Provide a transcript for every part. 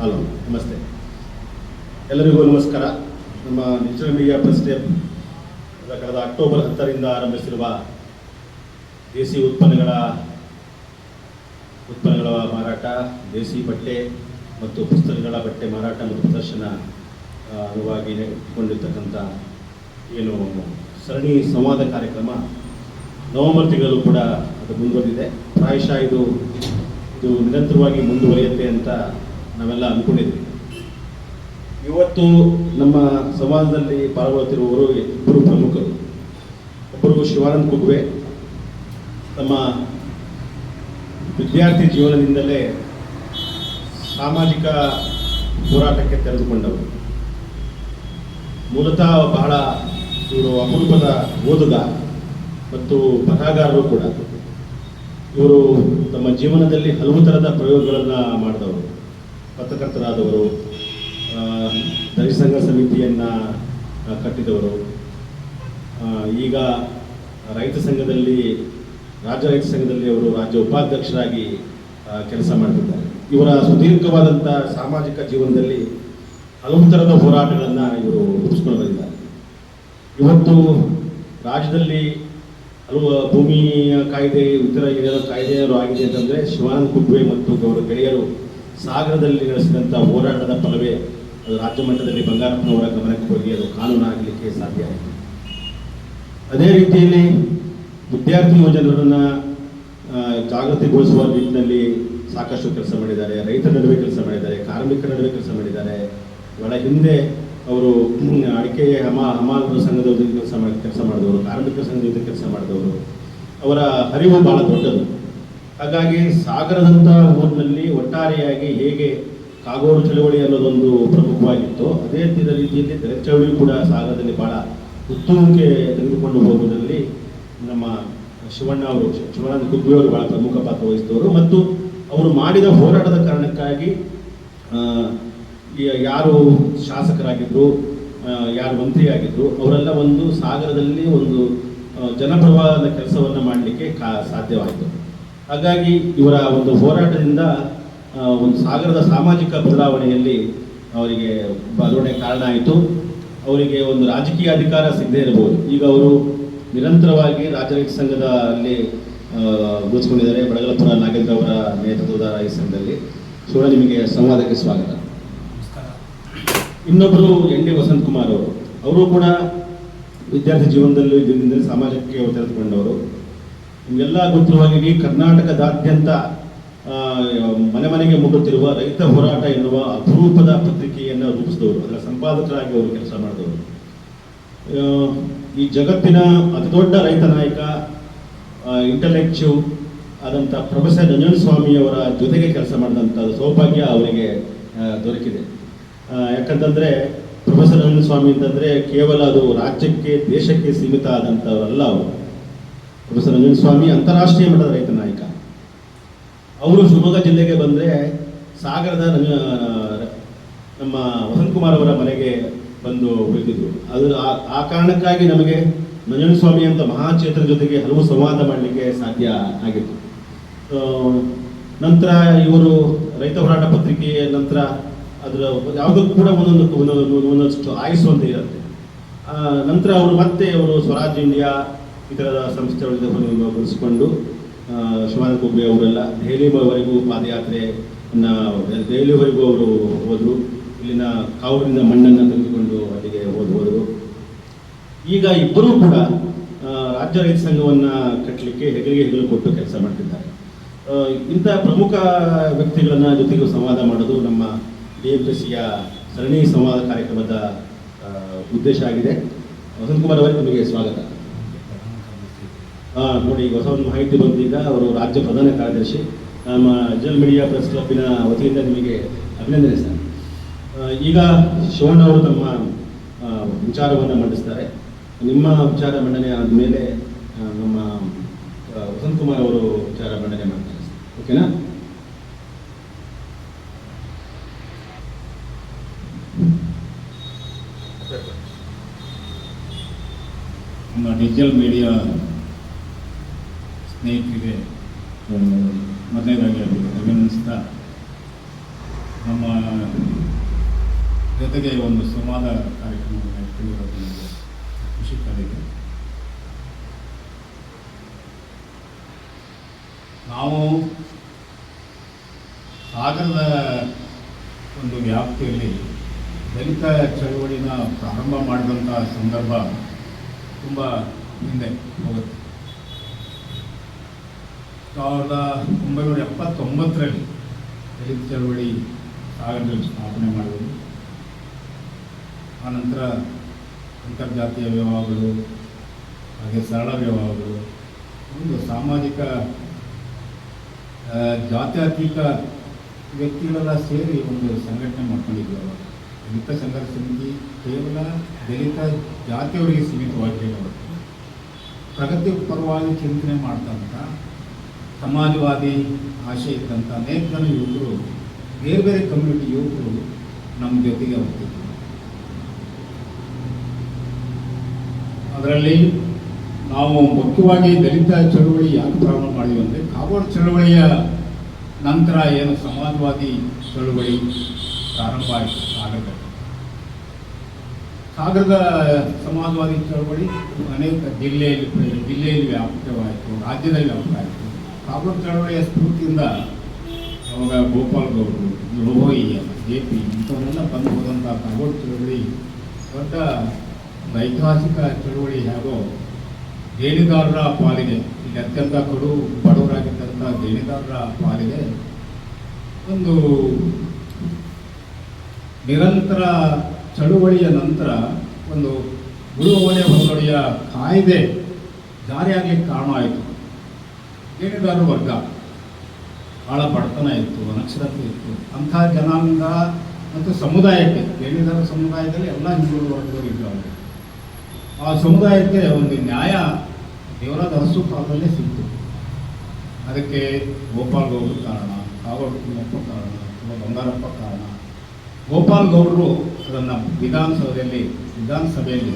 Hello, ನಮಸ್ತೆ. ಎಲ್ಲರಿಗೂ ನಮಸ್ಕಾರ. ನಮ್ಮ ಡಿಜಿಟಲ್ ಮೀಡಿಯಾ ಪ್ರೆಸ್ ಡೇ ಕಳೆದ ಅಕ್ಟೋಬರ್ ಹತ್ತರಿಂದ ಆರಂಭಿಸಿರುವ ದೇಸಿ ಉತ್ಪನ್ನಗಳ ಉತ್ಪನ್ನಗಳ ಮಾರಾಟ, ದೇಸಿ ಬಟ್ಟೆ ಮತ್ತು ಪುಸ್ತಕಗಳ ಬಟ್ಟೆ ಮಾರಾಟ ಮತ್ತು ಪ್ರದರ್ಶನ ಅನುವಾಗಿ ಇಟ್ಟುಕೊಂಡಿರ್ತಕ್ಕಂಥ ಏನು ಸರಣಿ ಸಂವಾದ ಕಾರ್ಯಕ್ರಮ ನವೆಂಬರ್ ತಿಂಗಳಲ್ಲೂ ಕೂಡ ಅದು ಮುಂದುವರೆದಿದೆ. ಪ್ರಾಯಶಃ ಇದು ಇದು ನಿರಂತರವಾಗಿ ಮುಂದುವರಿಯುತ್ತೆ ಅಂತ ನಾವೆಲ್ಲ ಅಂದ್ಕೊಂಡಿದ್ವಿ ಇವತ್ತು ನಮ್ಮ ಸಮಾಜದಲ್ಲಿ ಪಾಲ್ಗೊಳ್ಳುತ್ತಿರುವವರು ಇಬ್ಬರು ಪ್ರಮುಖರು. ಒಬ್ಬರು ಶಿವಾನಂದ್ ಕುಗ್ವೆ, ತಮ್ಮ ವಿದ್ಯಾರ್ಥಿ ಜೀವನದಿಂದಲೇ ಸಾಮಾಜಿಕ ಹೋರಾಟಕ್ಕೆ ತೆರೆದುಕೊಂಡವರು. ಮೂಲತಃ ಬಹಳ ಇವರು ಅಪರೂಪದ ಓದುಗ ಮತ್ತು ಬರಹಗಾರರು ಕೂಡ. ಇವರು ತಮ್ಮ ಜೀವನದಲ್ಲಿ ಹಲವು ಥರದ ಪ್ರಯೋಗಗಳನ್ನು ಮಾಡಿದವರು. ಪತ್ರಕರ್ತರಾದವರು ದಲಿತ ಸಂಘ ಸಮಿತಿಯನ್ನು ಕಟ್ಟಿದವರು ಈಗ ರೈತ ಸಂಘದಲ್ಲಿ, ರಾಜ್ಯ ರೈತ ಸಂಘದಲ್ಲಿ ಅವರು ರಾಜ್ಯ ಉಪಾಧ್ಯಕ್ಷರಾಗಿ ಕೆಲಸ ಮಾಡ್ತಿದ್ದಾರೆ. ಇವರ ಸುದೀರ್ಘವಾದಂಥ ಸಾಮಾಜಿಕ ಜೀವನದಲ್ಲಿ ಹಲವು ಥರದ ಹೋರಾಟಗಳನ್ನು ಇವರು ರೂಪಿಸ್ಕೊಂಡು ಬಂದಿದ್ದಾರೆ ಇವತ್ತು ರಾಜ್ಯದಲ್ಲಿ ಹಲವು ಭೂಮಿಯ ಕಾಯ್ದೆ ಇತರ ಏನೇನೋ ಕಾಯ್ದೆ ಆಗಿದೆ ಅಂತಂದರೆ ಶಿವಾನಂದ ಕುಗ್ವೆ ಮತ್ತು ಅವರ ಗೆಳೆಯರು ಸಾಗರದಲ್ಲಿ ನಡೆಸಿದಂಥ ಹೋರಾಟದ ಫಲವೇ ಅದು ರಾಜ್ಯ ಮಟ್ಟದಲ್ಲಿ ಬಂಗಾರಪ್ಪನವರ ಗಮನಕ್ಕೆ ಹೋಗಿ ಅದು ಕಾನೂನು ಆಗಲಿಕ್ಕೆ ಸಾಧ್ಯ ಆಯಿತು. ಅದೇ ರೀತಿಯಲ್ಲಿ ವಿದ್ಯಾರ್ಥಿ ಯುವಜನರನ್ನು ಜಾಗೃತಿಗೊಳಿಸುವ ನಿಟ್ಟಿನಲ್ಲಿ ಸಾಕಷ್ಟು ಕೆಲಸ ಮಾಡಿದ್ದಾರೆ. ರೈತರ ನಡುವೆ ಕೆಲಸ ಮಾಡಿದ್ದಾರೆ, ಕಾರ್ಮಿಕರ ನಡುವೆ ಕೆಲಸ ಮಾಡಿದ್ದಾರೆ. ಒಳ ಹಿಂದೆ ಅವರು ಅಡಿಕೆ, ಹಮ, ಹಮಾಲರ ಸಂಘದ ಕೆಲಸ ಮಾಡಿ, ಕೆಲಸ ಮಾಡಿದವರು, ಕಾರ್ಮಿಕರ ಸಂಘದ ಕೆಲಸ ಮಾಡಿದವರು. ಅವರ ಅರಿವು ಬಹಳ ದೊಡ್ಡದು. ಹಾಗಾಗಿ ಸಾಗರದಂಥ ಊರಿನಲ್ಲಿ ಒಟ್ಟಾರೆಯಾಗಿ ಹೇಗೆ ಕಾಗೋಡು ಚಳವಳಿ ಅನ್ನೋದೊಂದು ಪ್ರಮುಖವಾಗಿತ್ತು, ಅದೇ ರೀತಿಯಲ್ಲಿ ದಲಿತ ಚಳವಳಿ ಕೂಡ ಸಾಗರದಲ್ಲಿ ಬಹಳ ಉತ್ತುಂಗಕ್ಕೆ ತೆಗೆದುಕೊಂಡು ಹೋಗುವುದರಲ್ಲಿ ನಮ್ಮ ಶಿವಣ್ಣ ಅವರು ಶಿವಣ್ಣ ಕುದ್ವಿ ಅವರು ಬಹಳ ಪ್ರಮುಖ ಪಾತ್ರ ವಹಿಸಿದವರು. ಮತ್ತು ಅವರು ಮಾಡಿದ ಹೋರಾಟದ ಕಾರಣಕ್ಕಾಗಿ ಯಾರು ಶಾಸಕರಾಗಿದ್ದರು ಯಾರು ಮಂತ್ರಿಯಾಗಿದ್ದರು ಅವರೆಲ್ಲ ಒಂದು ಸಾಗರದಲ್ಲಿ ಒಂದು ಜನಪ್ರವಾಹದ ಕೆಲಸವನ್ನು ಮಾಡಲಿಕ್ಕೆ ಕಾ, ಸಾಧ್ಯವಾಯಿತು. ಹಾಗಾಗಿ ಇವರ ಒಂದು ಹೋರಾಟದಿಂದ ಒಂದು ಸಾಗರದ ಸಾಮಾಜಿಕ ಬದಲಾವಣೆಯಲ್ಲಿ ಅವರಿಗೆ ಬದಲಾವಣೆ ಕಾರಣ ಆಯಿತು. ಅವರಿಗೆ ಒಂದು ರಾಜಕೀಯ ಅಧಿಕಾರ ಸಿಗದೇ ಇರಬಹುದು. ಈಗ ಅವರು ನಿರಂತರವಾಗಿ ರಾಜಕೀಯ ಸಂಘದ ಅಲ್ಲಿ ಗುರುತಿಸ್ಕೊಂಡಿದ್ದಾರೆ. ಬಡಗಲಪುರ ನಾಗೇಂದ್ರ ಅವರ ನೇತೃತ್ವದ ಈ ಸಂಘದಲ್ಲಿ. ಶಿವ ನಿಮಗೆ ಸಂವಾದಕ್ಕೆ ಸ್ವಾಗತ. ಇನ್ನೊಬ್ಬರು ಎನ್ ಡಿ ವಸಂತ್ ಕುಮಾರ್ ಅವರು. ಅವರು ಕೂಡ ವಿದ್ಯಾರ್ಥಿ ಜೀವನದಲ್ಲೂ ಇದರಿಂದ ಸಮಾಜಕ್ಕೆ ತೆರೆದುಕೊಂಡವರು. ನಿಮಗೆಲ್ಲ ಗೊತ್ತಿರುವ ಹಾಗೆ ಕರ್ನಾಟಕದಾದ್ಯಂತ ಮನೆ ಮನೆಗೆ ಮುಟ್ಟುತ್ತಿರುವ ರೈತ ಹೋರಾಟ ಎನ್ನುವ ಅಪರೂಪದ ಪತ್ರಿಕೆಯನ್ನು ರೂಪಿಸಿದವರು, ಅದರ ಸಂಪಾದಕರಾಗಿ ಅವರು ಕೆಲಸ ಮಾಡಿದವರು. ಈ ಜಗತ್ತಿನ ಅತಿದೊಡ್ಡ ರೈತ ನಾಯಕ ಇಂಟಲೆಕ್ಚು ಆದಂಥ ಪ್ರೊಫೆಸರ್ ನಂಜನಸ್ವಾಮಿಯವರ ಜೊತೆಗೆ ಕೆಲಸ ಮಾಡಿದಂಥ ಸೌಭಾಗ್ಯ ಅವರಿಗೆ ದೊರಕಿದೆ. ಯಾಕಂತಂದರೆ ಪ್ರೊಫೆಸರ್ ನಂಜನಸ್ವಾಮಿ ಅಂತಂದ್ರೆ ಕೇವಲ ಅದು ರಾಜ್ಯಕ್ಕೆ, ದೇಶಕ್ಕೆ ಸೀಮಿತ ಆದಂಥವರಲ್ಲ ಅವರು. ಪ್ರೊಫೆಸರ್ ನಂಜನಸ್ವಾಮಿ ಅಂತಾರಾಷ್ಟ್ರೀಯ ಮಟ್ಟದ ರೈತ ನಾಯಕ. ಅವರು ಶಿವಮೊಗ್ಗ ಜಿಲ್ಲೆಗೆ ಬಂದರೆ ಸಾಗರದ ನಮ್ಮ ವಸಂತ್ ಕುಮಾರ್ ಅವರ ಮನೆಗೆ ಬಂದು ಉಳಿದಿದ್ರು ಅದು ಆ- ಕಾರಣಕ್ಕಾಗಿ ನಮಗೆ ನಂಜನಸ್ವಾಮಿ ಅಂತ ಮಹಾಕ್ಷೇತ್ರ ಜೊತೆಗೆ ಹಲವು ಸಂವಾದ ಮಾಡಲಿಕ್ಕೆ ಸಾಧ್ಯ ಆಗಿತ್ತು. ನಂತರ ಇವರು ರೈತ ಹೋರಾಟ ಪತ್ರಿಕೆಯ ನಂತರ ಅದರ ಯಾವುದಕ್ಕೂ ಕೂಡ ಒಂದೊಂದು ಒಂದೊಂದು ಒಂದೊಂದಷ್ಟು ಆಯಿಸುವಂತೆ ಅಂತ ಇರುತ್ತೆ. ನಂತರ ಅವರು ಮತ್ತೆ ಅವರು ಸ್ವರಾಜ್ ಇಂಡಿಯಾ ಇತರ ಸಂಸ್ಥೆಗಳಿಂದ ಬಳಸಿಕೊಂಡು ಶಿವಾನಂದ ಕುಬ್ಬೆ ಅವರೆಲ್ಲ ದೆಹಲಿವರೆಗೂ ಪಾದಯಾತ್ರೆಯನ್ನು ದೆಹಲಿವರೆಗೂ ಅವರು ಹೋದರು. ಇಲ್ಲಿನ ಕಾವೂರಿನ ಮಣ್ಣನ್ನು ತೆಗೆದುಕೊಂಡು ಅಲ್ಲಿಗೆ ಹೋದ್ ಹೋದರು. ಈಗ ಇಬ್ಬರೂ ಕೂಡ ರಾಜ್ಯ ರೈತ ಸಂಘವನ್ನು ಕಟ್ಟಲಿಕ್ಕೆ ಹೆಗಲಿಗೆ ಹೆಗಲು ಕೊಟ್ಟು ಕೆಲಸ ಮಾಡ್ತಿದ್ದಾರೆ. ಇಂಥ ಪ್ರಮುಖ ವ್ಯಕ್ತಿಗಳನ್ನ ಜೊತೆಗೂ ಸಂವಾದ ಮಾಡೋದು ನಮ್ಮ ಡಿ ಸರಣಿ ಸಂವಾದ ಕಾರ್ಯಕ್ರಮದ ಉದ್ದೇಶ ಆಗಿದೆ. ವಸಂತ್ ಕುಮಾರ್ ಅವರಿಗೆ ನಿಮಗೆ ಸ್ವಾಗತ. ನೋಡಿ, ಈಗ ಹೊಸ ಒಂದು ಮಾಹಿತಿ ಬಂದಿದ್ದ ಅವರು ರಾಜ್ಯ ಪ್ರಧಾನ ಕಾರ್ಯದರ್ಶಿ. ನಮ್ಮ ಜಲ್ ಮೀಡಿಯಾ ಪ್ರೆಸ್ ಕ್ಲಬ್ನ ವತಿಯಿಂದ ನಿಮಗೆ ಅಭಿನಂದನೆ ಸರ್. ಈಗ ಶಿವಣ್ಣ ಅವರು ತಮ್ಮ ವಿಚಾರವನ್ನು ಮಂಡಿಸ್ತಾರೆ. ನಿಮ್ಮ ವಿಚಾರ ಮಂಡನೆ ಆದಮೇಲೆ ನಮ್ಮ ವಸಂತ್ ಕುಮಾರ್ ಅವರು ವಿಚಾರ ಮಂಡನೆ ಮಾಡ್ತಾರೆ ಓಕೆನಾ? ನಮ್ಮ ಡಿಜಿಟಲ್ ಮೀಡಿಯಾ ಸ್ನೇಹಿತರಿಗೆ ಮೊದಲನೇದಾಗಿ ಅಭಿ- ಅಭಿನಂದಿಸ್ತಾ ನಮ್ಮ ಜೊತೆಗೆ ಒಂದು ಸಂವಾದ ಕಾರ್ಯಕ್ರಮವನ್ನು ಖುಷಿ ತಂದಿದೆ ನಾವು ಸಾಗರದ ಒಂದು ವ್ಯಾಪ್ತಿಯಲ್ಲಿ ದಲಿತ ಚಳವಳಿನ ಪ್ರಾರಂಭ ಮಾಡಿದಂಥ ಸಂದರ್ಭ ತುಂಬ ಹಿಂದೆ ಹೋಗುತ್ತೆ. ಸಾವಿರದ ಒಂಬೈನೂರ ಎಪ್ಪತ್ತೊಂಬತ್ತರಲ್ಲಿ ದಲಿತ ಚಳವಳಿ ಸಾಗರದಲ್ಲಿ ಸ್ಥಾಪನೆ ಮಾಡಿದರು ಆನಂತರ ಅಂತರ್ಜಾತೀಯ ವಿವಾಹಗಳು, ಹಾಗೆ ಸರಳ ವಿವಾಹಗಳು, ಒಂದು ಸಾಮಾಜಿಕ ಜಾತ್ಯಾತೀತ ವ್ಯಕ್ತಿಗಳೆಲ್ಲ ಸೇರಿ ಒಂದು ಸಂಘಟನೆ ಮಾಡ್ಕೊಂಡಿದ್ವಿ ಅವರು ದಲಿತ ಸಂಘರ್ಷ ಸಮಿತಿ ಕೇವಲ ದಲಿತ ಜಾತಿಯವರಿಗೆ ಸೀಮಿತವಾಗಿರಲಿಲ್ಲ ಅವತ್ತು. ಪ್ರಗತಿ ಪರವಾಗಿ ಚಿಂತನೆ ಮಾಡ್ತಂಥ ಸಮಾಜವಾದಿ ಆಶೆ ಇದ್ದಂಥ ಅನೇಕ ಜನ ಯುವಕರು, ಬೇರೆ ಬೇರೆ ಕಮ್ಯುನಿಟಿ ಯುವಕರು ನಮ್ಮ ಜೊತೆಗೆ ಹೋಗ್ತಿದ್ರು. ಅದರಲ್ಲಿ ನಾವು ಮುಖ್ಯವಾಗಿ ದಲಿತ ಚಳವಳಿ ಯಾಕೆ ಪ್ರಾರಂಭ ಮಾಡಿದ್ವಿ ಅಂದರೆ, ಕಾಗೋಡು ಚಳವಳಿಯ ನಂತರ ಏನು ಸಮಾಜವಾದಿ ಚಳವಳಿ ಪ್ರಾರಂಭ ಆಯಿತು ಸಾಗರದಲ್ಲಿ ಸಾಗರದ ಸಮಾಜವಾದಿ ಚಳವಳಿ ಅನೇಕ ಜಿಲ್ಲೆಯಲ್ಲಿ ಜಿಲ್ಲೆಯಲ್ಲಿ ವ್ಯಾಪ್ತವಾಯಿತು ರಾಜ್ಯದಲ್ಲಿ ವ್ಯಾಪಕ ಕಾಗೋಡು ಚಳವಳಿಯ ಸ್ಫೂರ್ತಿಯಿಂದ ಅವಾಗ ಗೋಪಾಲ್ ಗೌಡರು ಲೋಹಯ್ಯ ಜೆ ಪಿ ಇಂಥವರೆಲ್ಲ ಬಂದು ಹೋದಂಥ ಕಾಗೋಡು ಚಳವಳಿ, ದೊಡ್ಡ ಒಂದು ಐತಿಹಾಸಿಕ ಚಳವಳಿ ಹಾಗೂ ದೇಣಿದಾರರ ಪಾಲಿಗೆ ಇಲ್ಲಿ ಅತ್ಯಂತ ಕಡು ಬಡವರಾಗಿದ್ದಂಥ ದೇಣಿದಾರರ ಪಾಲಿಗೆ ಒಂದು ನಿರಂತರ ಚಳುವಳಿಯ ನಂತರ ಒಂದು ಉಳುವವನೆ ಹೊಂದೊಡೆಯ ಕಾಯ್ದೆ ಜಾರಿಯಾಗಲಿಕ್ಕೆ ಕಾರಣ ಆಯಿತು. ದೇಣಿದಾರರ ವರ್ಗ. ಭಾಳ ಬಡತನ ಇತ್ತು, ಅನಕ್ಷರತೆ ಇತ್ತು. ಅಂಥ ಜನಾಂಗ ಮತ್ತು ಸಮುದಾಯಕ್ಕೆ ದೇಣಿದಾರ ಸಮುದಾಯದಲ್ಲಿ ಎಲ್ಲ ಹಿಂದುಳಿದ ವರ್ಗದವರು ಇದ್ದಾರೆ ಆ ಸಮುದಾಯಕ್ಕೆ ಒಂದು ನ್ಯಾಯ ದೇವರಾದ ಅರಸು ಕಾಲದಲ್ಲೇ ಸಿಕ್ತು. ಅದಕ್ಕೆ ಗೋಪಾಲ್ ಗೌಡ್ರ ಕಾರಣ, ಕಾಗೋಡು ಕಾರಣ, ಅಥವಾ ಬಂಗಾರಪ್ಪ ಕಾರಣ. ಗೋಪಾಲ್ ಗೌಡರು ಅದನ್ನು ವಿಧಾನಸೌಧದಲ್ಲಿ, ವಿಧಾನಸಭೆಯಲ್ಲಿ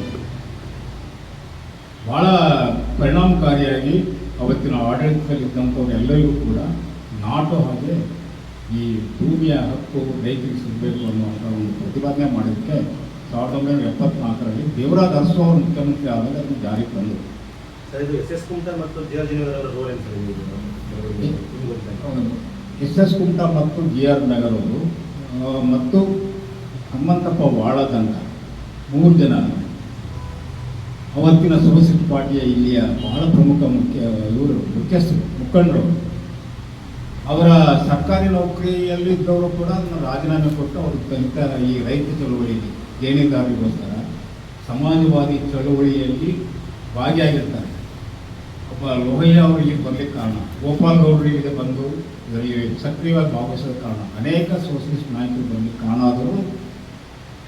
ಭಾಳ ಪರಿಣಾಮಕಾರಿಯಾಗಿ ಅವತ್ತಿನ ಆಡಳಿತದಲ್ಲಿ ಎಲ್ಲರಿಗೂ ಕೂಡ ನಾಟು ಹಾಗೆ ಈ ಭೂಮಿಯ ಹಕ್ಕು ರೈತರಿಗೆ ಸಿಗಬೇಕು ಅನ್ನುವಂಥ ಒಂದು ಪ್ರತಿಪಾದನೆ ಮಾಡಿದ್ದಕ್ಕೆ ಸಾವಿರದ ಒಂಬೈನೂರ ಎಪ್ಪತ್ನಾಲ್ಕರಲ್ಲಿ ದೇವರಾಜ ಅರಸು ಅವರು ಮುಖ್ಯಮಂತ್ರಿ ಆದಾಗ ಅದನ್ನು ಜಾರಿಗೆ ತಂದರು ಸರ್ ಎಸ್ ಎಸ್ ಕುಮಟಾ ಮತ್ತು ಜಿ ಆರ್ ನಗರ್ ಅವರು ಮತ್ತು ಹನುಮಂತಪ್ಪ ವಾಳದಂತ ಮೂರು ಜನ. ಅವತ್ತಿನ ಸೋಸಿಟ್ ಪಾರ್ಟಿಯ ಇಲ್ಲಿಯ ಬಹಳ ಪ್ರಮುಖ ಮುಖ್ಯ ಇವರು ಮುಖ್ಯಸ್ಥರು, ಮುಖಂಡರು. ಅವರ ಸರ್ಕಾರಿ ನೌಕರಿಯಲ್ಲಿ ಇದ್ದವರು ಕೂಡ ಅದನ್ನು ರಾಜೀನಾಮೆ ಕೊಟ್ಟು ಅವರು ಕಲಿತ ಈ ರೈತ ಚಳುವಳಿಯಲ್ಲಿ ದೇಣಿದಾರರಿಗೋಸ್ಕರ ಸಮಾಜವಾದಿ ಚಳುವಳಿಯಲ್ಲಿ ಭಾಗಿಯಾಗಿರ್ತಾರೆ. ಒಬ್ಬ ಲೋಹಯ್ಯ ಅವರು ಇಲ್ಲಿ ಬರಲಿಕ್ಕೆ ಕಾರಣ, ಗೋಪಾಲ್ ಗೌಡರು ಇಲ್ಲಿಗೆ ಬಂದು ಇದರಲ್ಲಿ ಸಕ್ರಿಯವಾಗಿ ಭಾಗವಹಿಸೋದ ಕಾರಣ, ಅನೇಕ ಸೋಷಲಿಸ್ಟ್ ನಾಯಕರು ಬರ್ಲಿಕ್ಕೆ ಕಾರಣ ಆದರೂ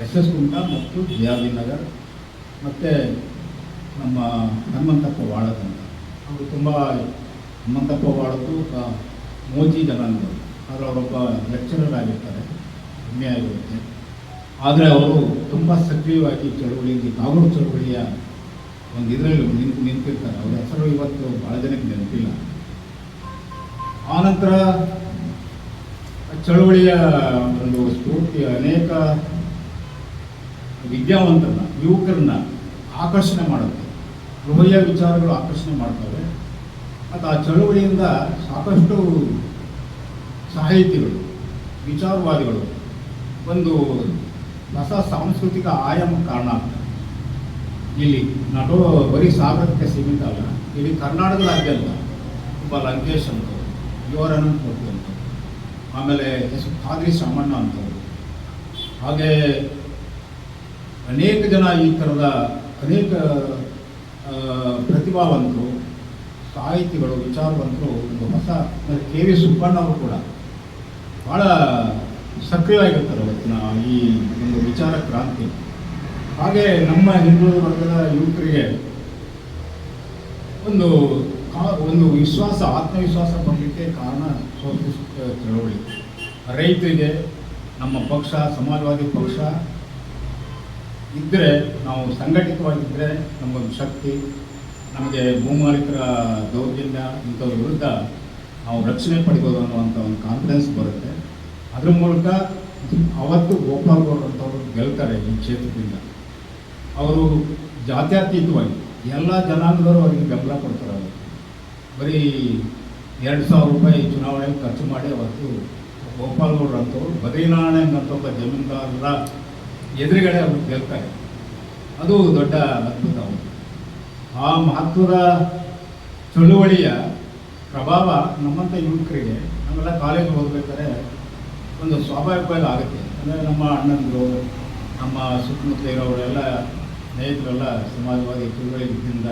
ಎಸ್ ಎಸ್ ಕುಂಟ ಮತ್ತು ಜಿ ಆರ್ ವಿ ನಗರ್, ಮತ್ತು ನಮ್ಮ ಹನುಮಂತಪ್ಪ ವಾಳದಂತ. ಅವರು ತುಂಬ ಹನುಮಂತಪ್ಪ ವಾಳದ್ದು ಮೋಜಿ ಜನಾಂಗದವರು ಆದರೆ ಅವರೊಬ್ಬ ಲೆಕ್ಚರರ್ ಆಗಿರ್ತಾರೆ ಹೆಮ್ಮೆ ಆಗಿರುತ್ತೆ ಆದರೆ ಅವರು ತುಂಬ ಸಕ್ರಿಯವಾಗಿ ಚಳುವಳಿಯಲ್ಲಿ, ಕಾಗೋಡು ಚಳುವಳಿಯ ಒಂದು ಇದರಲ್ಲಿ ನಿಂತು ನಿಂತಿರ್ತಾರೆ. ಅವ್ರ ಹೆಸರು ಇವತ್ತು ಭಾಳ ಜನಕ್ಕೆ ನೆನಪಿಲ್ಲ. ಆನಂತರ ಚಳುವಳಿಯ ಒಂದು ಸ್ಫೂರ್ತಿ, ಅನೇಕ ವಿದ್ಯಾವಂತರನ್ನ, ಯುವಕರನ್ನ ಆಕರ್ಷಣೆ ಮಾಡುತ್ತೆ. ಗೃಹೀಯ ವಿಚಾರಗಳು ಆಕರ್ಷಣೆ ಮಾಡ್ತವೆ. ಮತ್ತು ಆ ಚಳುವಳಿಯಿಂದ ಸಾಕಷ್ಟು ಸಾಹಿತಿಗಳು ವಿಚಾರವಾದಿಗಳು ಒಂದು ಹೊಸ ಸಾಂಸ್ಕೃತಿಕ ಆಯಾಮ ಕಾರಣ ಇಲ್ಲಿ ನಟೋ ಬರೀ ಸಾಗರಕ್ಕೆ ಸೀಮಿತ ಅಲ್ಲ ಕರ್ನಾಟಕದ ಕರ್ನಾಟಕದಾದ್ಯಂತ ಒಬ್ಬ ಲಂಕೇಶ್ ಅಂತ ಯುವರ್ ಅನಂತಮೂರ್ತಿ ಅಂತ ಆಮೇಲೆ ಎಸ್ ಖಾದ್ರಿ ಶಾಮಣ್ಣ ಅಂತ ಹಾಗೆ ಅನೇಕ ಜನ ಈ ಥರದ ಅನೇಕ ಪ್ರತಿಭಾವಂತರು, ಸಾಹಿತಿಗಳು, ವಿಚಾರವಂತರು, ಒಂದು ಹೊಸ ಕೆ ವಿ ಸುಬ್ಬಣ್ಣ ಅವರು ಕೂಡ ಭಾಳ ಸಕ್ರಿಯವಾಗಿರ್ತಾರೆ ಅವತ್ತಿನ ಈ ಒಂದು ವಿಚಾರ ಕ್ರಾಂತಿ. ಹಾಗೆ ನಮ್ಮ ಹಿಂದೂ ವರ್ಗದ ಯುವಕರಿಗೆ ಒಂದು ಒಂದು ವಿಶ್ವಾಸ, ಆತ್ಮವಿಶ್ವಾಸ ಬರಲಿಕ್ಕೆ ಕಾರಣ ಸೋಷಲಿಸ್ಟ್ ಚಳವಳಿ ರೈತರಿಗೆ, ನಮ್ಮ ಪಕ್ಷ, ಸಮಾಜವಾದಿ ಪಕ್ಷ ಇದ್ದರೆ ನಾವು ಸಂಘಟಿತವಾಗಿದ್ದರೆ ನಮಗೊಂದು ಶಕ್ತಿ, ನಮಗೆ ಭೂಮಾಲೀಕರ ದೌರ್ಜನ್ಯ ಇಂಥವ್ರ ವಿರುದ್ಧ ನಾವು ರಕ್ಷಣೆ ಪಡಿಬೋದು ಅನ್ನುವಂಥ ಒಂದು ಕಾನ್ಫಿಡೆನ್ಸ್ ಬರುತ್ತೆ. ಅದ್ರ ಮೂಲಕ ಅವತ್ತು ಗೋಪಾಲ್ ಗೌಡ್ ಅಂತವರು ಗೆಲ್ತಾರೆ ಈ ಕ್ಷೇತ್ರದಿಂದ. ಅವರು ಜಾತ್ಯತೀತವಾಗಿ ಎಲ್ಲ ಜನಾಂಗದವರು ಅವರಿಗೆ ಬೆಂಬಲ ಕೊಡ್ತಾರೆ ಅವರು. ಬರೀ ಎರಡು ಸಾವಿರ ರೂಪಾಯಿ ಚುನಾವಣೆಗೆ ಖರ್ಚು ಮಾಡಿ ಅವತ್ತು ಗೋಪಾಲ್ ಗೌಡ್ರಂಥವ್ರು ಬದ್ರಿನಾರಾಯಣ್ ಅಂತ ಒಬ್ಬ ಜಮೀನ್ದಾರರ ಎದುರುಗಡೆ ಅವರು ಗೆಲ್ತಾರೆ ಅದು ದೊಡ್ಡ ಅದ್ಭುತ ಆ ಮಹತ್ವದ ಚಳುವಳಿಯ ಪ್ರಭಾವ ನಮ್ಮಂಥ ಯುವಕರಿಗೆ ನಾವೆಲ್ಲ ಕಾಲೇಜ್ ಓದ್ಬೇಕಾದ್ರೆ ಒಂದು ಸ್ವಾಭಾವಿಕವಾಗಿ ಆಗುತ್ತೆ. ಅಂದರೆ ನಮ್ಮ ಅಣ್ಣಂದರು ನಮ್ಮ ಸುತ್ತಮುತ್ತ ಇರೋರೆಲ್ಲ ಸ್ನೇಹಿತರೆಲ್ಲ ಸಮಾಜವಾದಿ ಚಳುವಳಿಯಿಂದ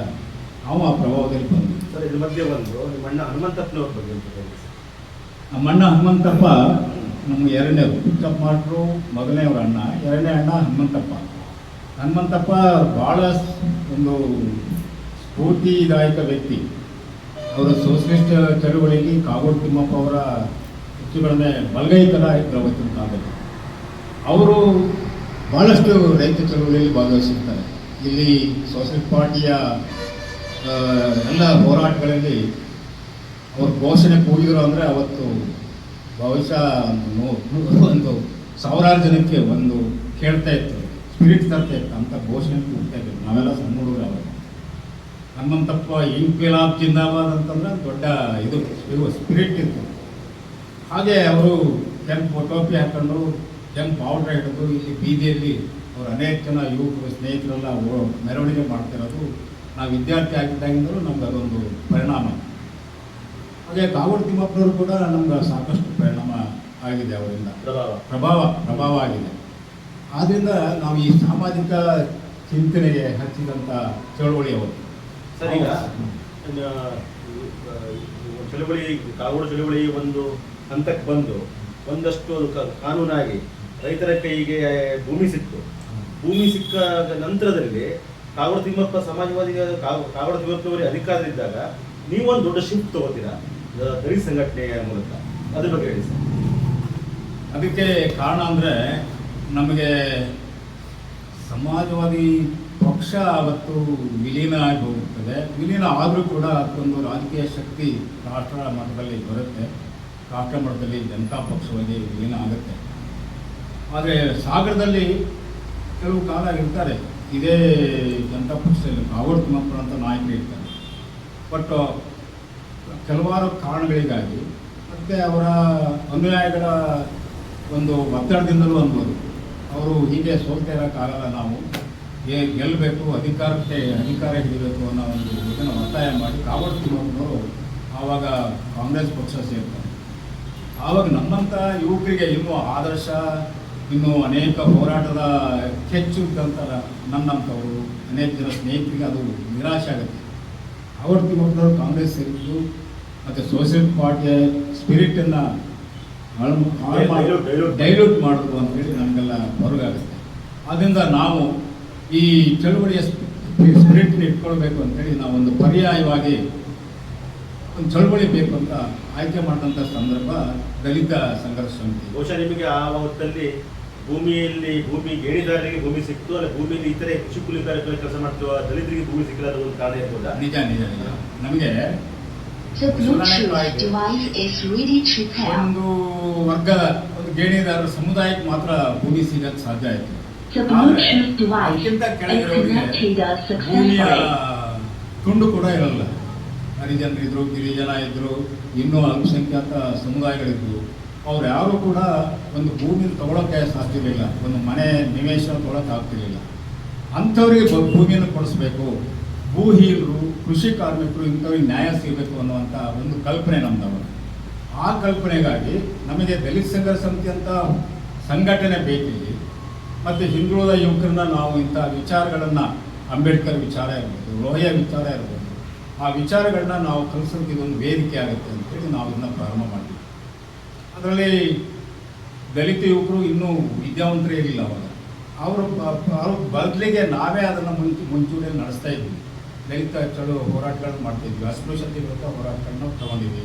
ನಾವು ಆ ಪ್ರಭಾವದಲ್ಲಿ ಬಂದ್ವಿ. ಸರ್ ಇದ್ರ ಮಧ್ಯೆ ಬಂದು ನಿಮ್ಮ ಅಣ್ಣ ಹನುಮಂತಪ್ಪನವ್ರ ಬಗ್ಗೆ ಅಂತ ಸರ್. ನಮ್ಮ ಅಣ್ಣ ಹನುಮಂತಪ್ಪ ನಮ್ಗೆ ಎರಡನೇದು ಪಿಚ್ಚಪ್ಪ ಮಾಸ್ಟ್ರು ಮೊದಲನೇ ಅವರ ಅಣ್ಣ, ಎರಡನೇ ಅಣ್ಣ ಹನುಮಂತಪ್ಪ. ಹನುಮಂತಪ್ಪ ಭಾಳ ಒಂದು ಸ್ಫೂರ್ತಿದಾಯಕ ವ್ಯಕ್ತಿ. ಅವರ ಸೋಷಲಿಸ್ಟ್ ಚಳುವಳಿಗೆ ಕಾಗೋಡು ತಿಮ್ಮಪ್ಪ ಅವರ ಹೆಚ್ಚುಗಳನ್ನೇ ಬಲಗೈ ಥರ ಇದ್ದರು ಕಾಲದಲ್ಲಿ. ಅವರು ಭಾಳಷ್ಟು ರೈತ ಚಳುವಳಿಯಲ್ಲಿ ಭಾಗವಹಿಸಿರ್ತಾರೆ. ಇಲ್ಲಿ ಸೋಷಲಿಸ್ಟ್ ಪಾರ್ಟಿಯ ಎಲ್ಲ ಹೋರಾಟಗಳಲ್ಲಿ ಅವ್ರ ಘೋಷಣೆ ಕೂಗಿದ್ರು ಅಂದರೆ ಅವತ್ತು ಬಹುಶಃ ಒಂದು ಸಾವಿರಾರು ಜನಕ್ಕೆ ಒಂದು ಕೇಳ್ತಾ ಇತ್ತು ಸ್ಪಿರಿಟ್ ತರ್ತಾ ಇತ್ತು ಅಂತ ಘೋಷಣೆ ಕೊಡ್ತಾ ಇದ್ದೀವಿ ನಾವೆಲ್ಲ ಸಣ್ಣ ಹುಡುಗರು ಅವಾಗ. ಫೀಲ್ ಇನ್ಕಿಲಾಬ್ ಜಿಂದಾಬಾದ್ ಅಂತಂದ್ರೆ ದೊಡ್ಡ ಇದು ಸ್ಪಿರಿಟ್ ಇತ್ತು. ಹಾಗೆ ಅವರು ಕೆಂಪು ಟೋಪಿ ಹಾಕೊಂಡು ಕೆಂಪು ಪೌಡ್ರ್ ಹಿಡಿದು ಇಲ್ಲಿ ಬೀದಿಯಲ್ಲಿ ಅವರು ಅನೇಕ ಜನ ಯುವಕರು, ಸ್ನೇಹಿತರೆಲ್ಲ ಮೆರವಣಿಗೆ ಮಾಡ್ತಿರೋದು. ನಾವು ವಿದ್ಯಾರ್ಥಿ ಆಗಿದ್ದಾಗಿಂದಲೂ ನಮ್ಗೆ ಅದೊಂದು ಪರಿಣಾಮ. ಹಾಗೆ ಕಾಗೋಡು ತಿಮ್ಮಪ್ಪನವರು ಕೂಡ ನಮ್ಗೆ ಸಾಕಷ್ಟು ಪರಿಣಾಮ ಆಗಿದೆ ಅವರಿಂದ. ಪ್ರಭಾವ. ಪ್ರಭಾವ ಪ್ರಭಾವ ಆಗಿದೆ. ಆದ್ದರಿಂದ ನಾವು ಈ ಸಾಮಾಜಿಕ ಚಿಂತನೆಗೆ ಹಚ್ಚಿದಂಥ ಚಳವಳಿ ಅವರು. ಸರ್ ಈಗ ಚಳುವಳಿ ಕಾಗೋಡು ಚಳುವಳಿ ಒಂದು ಹಂತಕ್ಕೆ ಬಂದು ಒಂದಷ್ಟು ಕಾನೂನಾಗಿ ರೈತರ ಕೈಗೆ ಭೂಮಿ ಸಿಕ್ತು. ಭೂಮಿ ಸಿಕ್ಕ ನಂತರದಲ್ಲಿ ಕಾಗೋಡು ತಿಮ್ಮಪ್ಪ ಸಮಾಜವಾದಿ ಕಾಗೋ- ಕಾಗೋಡು ತಿಮ್ಮಪ್ಪನವರಿಗೆ ನೀವು ನೀವೊಂದು ದೊಡ್ಡ ಶಿಫ್ಟ್ ತಗೋತೀರಾ? ದಲಿತ ಸಂಘಟನೆಯ ಮೂಲಕ. ಅದ್ರ ಬಗ್ಗೆ ಹೇಳಿ ಸರ್. ಅದಕ್ಕೆ ಕಾರಣ ಅಂದರೆ ನಮಗೆ ಸಮಾಜವಾದಿ ಪಕ್ಷ ಅವತ್ತು ವಿಲೀನ ಆಗಿ ಹೋಗುತ್ತದೆ. ವಿಲೀನ ಆದರೂ ಕೂಡ ಅದೊಂದು ರಾಜಕೀಯ ಶಕ್ತಿ ರಾಷ್ಟ್ರ ಮಟ್ಟದಲ್ಲಿ ಬರುತ್ತೆ. ರಾಷ್ಟ್ರ ಮಟ್ಟದಲ್ಲಿ ಜನತಾ ಪಕ್ಷವಾಗಿ ವಿಲೀನ ಆಗುತ್ತೆ. ಆದರೆ ಸಾಗರದಲ್ಲಿ ಕೆಲವು ಕಾಲ ಇರ್ತಾರೆ. ಇದೇ ಜನತಾ ಪಕ್ಷದಲ್ಲಿ ಕಾಗೋಡು ತಿಮ್ಮಪ್ಪ ಅಂತ ನಾಯಕರು ಇರ್ತಾರೆ. ಬಟ್ ಕೆಲವಾರು ಕಾರಣಗಳಿಗಾಗಿ ಮತ್ತು ಅವರ ಅನುಯಾಯಿಗಳ ಒಂದು ಒತ್ತಡದಿಂದಲೂ ಅನ್ಬೋದು ಅವರು ಹೀಗೆ ಸೋಲ್ತಾ ಇರೋಕ್ಕಾಗಲ್ಲ ನಾವು ಗೆಲ್ಲಬೇಕು ಅಧಿಕಾರಕ್ಕೆ, ಅಧಿಕಾರ ಹಿಡಿಬೇಕು ಅನ್ನೋ ಒಂದು ಇದನ್ನು ಒತ್ತಾಯ ಮಾಡಿ ಕಾಗೋಡು ತಿಮ್ಮಪ್ಪನವರು ಆವಾಗ ಕಾಂಗ್ರೆಸ್ ಪಕ್ಷ ಸೇರ್ತಾರೆ. ಆವಾಗ ನಮ್ಮಂಥ ಯುವಕರಿಗೆ ಇನ್ನೂ ಆದರ್ಶ, ಇನ್ನೂ ಅನೇಕ ಹೋರಾಟದ ಕೆಚ್ಚು ಇದ್ದಂಥ ನನ್ನಂಥವರು, ಅನೇಕ ಜನ ಸ್ನೇಹಿತರಿಗೆ ಅದು ನಿರಾಶೆ ಆಗುತ್ತೆ. ಅವರು ತಿಮ್ಮಪ್ಪನವರು ಕಾಂಗ್ರೆಸ್ ಸೇರಿದ್ದು ಮತ್ತು ಸೋಷಿಯಲ್ ಪಾರ್ಟಿಯ ಸ್ಪಿರಿಟನ್ನು ಹಾಳು ಹಾಳು. ಡೈಲ್ಯೂಟ್ ಮಾಡೋದು ಅಂತೇಳಿ ನಮಗೆಲ್ಲ ಹೊರಗಾಗುತ್ತೆ ಆದ್ದರಿಂದ ನಾವು ಈ ಚಳುವಳಿಯ ಸ್ಪಿರಿಟ್ನ ಇಟ್ಕೊಳ್ಬೇಕು ಅಂತೇಳಿ ನಾವು ಒಂದು ಪರ್ಯಾಯವಾಗಿ ಒಂದು ಚಳುವಳಿ ಬೇಕು ಅಂತ ಆಯ್ಕೆ ಮಾಡಿದಂಥ ಸಂದರ್ಭ ದಲಿತ ಸಂಘರ್ಷ ಸಮಿತಿ. ಬಹುಶಃ ನಿಮಗೆ ಆ ಹೊತ್ತಲ್ಲಿ ಭೂಮಿಯಲ್ಲಿ ಭೂಮಿ ಗೇಣಿದಾರರಿಗೆ ಭೂಮಿ ಸಿಕ್ತು ಅಲ್ಲ ಭೂಮಿಯಲ್ಲಿ ಇತರೆ ಹೆಚ್ಚು ಕೂಲಿಕಾರರಿಗೆ ಕೆಲಸ ಮಾಡ್ತೀವ ದಲಿತರಿಗೆ ಭೂಮಿ ಸಿಕ್ಕಿಲ್ಲ ಅದು ಒಂದು ಕಾರಣ ಇರ್ಬೋದಾ? ನಿಜ ನಿಜ ನಿಜ. ನಮಗೆ ಒಂದು ವರ್ಗ ಒಂದು ಗೇಣಿದಾರರ ಸಮುದಾಯಕ್ಕೆ ಮಾತ್ರ ಭೂಮಿ ಸಿಗಕ್ಕೆ ಸಾಧ್ಯ ಆಯ್ತು. ಅದಕ್ಕಿಂತ ಕೆಳಗಿರೋರಿಗೆ ಭೂಮಿಯ ತುಂಡು ಕೂಡ ಇರಲ್ಲ. ಹರಿಜನರಿದ್ರು ಗಿರಿಜನ ಇದ್ರು ಇನ್ನೂ ಅಲ್ಪಸಂಖ್ಯಾತ ಸಮುದಾಯಗಳಿದ್ರು. ಅವ್ರು ಯಾರು ಕೂಡ ಒಂದು ಭೂಮಿ ತಗೊಳಕ್ಕೆ ಸಾಧ್ಯವಿಲ್ಲ. ಒಂದು ಮನೆ ನಿವೇಶ ತಗೊಳಕ್ಕೆ ಆಗ್ತಿರ್ಲಿಲ್ಲ. ಅಂಥವ್ರಿಗೆ ಭೂಮಿಯನ್ನು ಕೊಡಿಸ್ಬೇಕು. ಭೂಹೀನರು, ಕೃಷಿ ಕಾರ್ಮಿಕರು ಇಂಥವ್ರಿಗೆ ನ್ಯಾಯ ಸಿಗಬೇಕು ಅನ್ನುವಂಥ ಒಂದು ಕಲ್ಪನೆ ನಮ್ದವ ಆ ಕಲ್ಪನೆಗಾಗಿ ನಮಗೆ ದಲಿತ ಸಂಘರ್ಷ ಸಮಿತಿ ಅಂತ ಸಂಘಟನೆ ಬೇಕಿಲ್ಲಿ, ಮತ್ತು ಹಿಂದುಳಿದ ಯುವಕರನ್ನ ನಾವು ಇಂಥ ವಿಚಾರಗಳನ್ನು, ಅಂಬೇಡ್ಕರ್ ವಿಚಾರ ಇರ್ಬೋದು, ಲೋಹಿಯ ವಿಚಾರ ಇರ್ಬೋದು, ಆ ವಿಚಾರಗಳನ್ನ ನಾವು ಕಲಿಸೋದಕ್ಕೆ ಇದೊಂದು ವೇದಿಕೆ ಆಗುತ್ತೆ ಅಂತೇಳಿ ನಾವು ಇದನ್ನ ಪ್ರಾರಂಭ ಮಾಡಿದ್ವಿ ಅದರಲ್ಲಿ ದಲಿತ ಯುವಕರು ಇನ್ನೂ ವಿದ್ಯಾವಂತರೇ ಇರಲಿಲ್ಲ ಅವಾಗ. ಅವರು ಅವ್ರ ಬದಲಿಗೆ ನಾವೇ ಅದನ್ನು ಮುಂಚೆ ಮುಂಚೂಣಿಯಲ್ಲಿ ನಡೆಸ್ತಾ ಇದ್ವಿ. ದಲಿತ ಚಳು ಹೋರಾಟಗಳನ್ನು ಮಾಡ್ತಿದ್ವಿ. ಅಸ್ಪೃಶ್ಯತೆ ವಿರುದ್ಧ ಹೋರಾಟಗಳನ್ನ ತಗೊಂಡಿದ್ವಿ.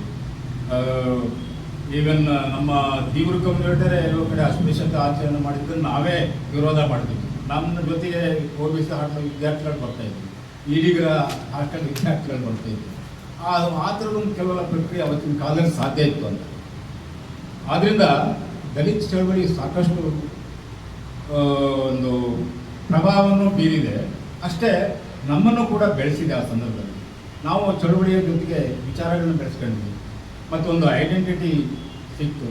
ಈವನ್ ನಮ್ಮ ತೀವ್ರ ಕಮ್ಯುನಿಟರೇ ಎಲ್ಲೋ ಕಡೆ ಅಸ್ಪೃಶ್ಯತೆ ಆಚರಣೆ ಮಾಡಿದ್ದು ನಾವೇ ವಿರೋಧ ಮಾಡಿದ್ವಿ. ನಮ್ಮ ಜೊತೆಗೆ ಒ ಬಿ ಸಿ ಹಾಸ್ಟೆಲ್ ವಿದ್ಯಾರ್ಥಿಗಳು ಬರ್ತಾಯಿದ್ವಿ ಈಡಿಗರ ಹಾಸ್ಟೆಲ್ ವಿದ್ಯಾರ್ಥಿಗಳು ಬರ್ತಾಯಿದ್ವಿ ಆ ಆ ಥರದ ಒಂದು ಕೆಲವೆಲ್ಲ ಪ್ರಕ್ರಿಯೆ ಅವತ್ತಿನ ಕಾಲದಲ್ಲಿ ಸಾಧ್ಯ ಇತ್ತು ಅಂತ. ಆದ್ದರಿಂದ ದಲಿತ ಚಳವಳಿ ಸಾಕಷ್ಟು ಒಂದು ಪ್ರಭಾವವನ್ನು ಬೀರಿದೆ. ಅಷ್ಟೇ ನಮ್ಮನ್ನು ಕೂಡ ಬೆಳೆಸಿದೆ ಆ ಸಂದರ್ಭದಲ್ಲಿ. ನಾವು ಚಳುವಳಿಯ ಜೊತೆಗೆ ವಿಚಾರಗಳನ್ನು ಬೆಳೆಸ್ಕೊಂಡ್ವಿ ಮತ್ತೊಂದು ಐಡೆಂಟಿಟಿ ಸಿಕ್ತು.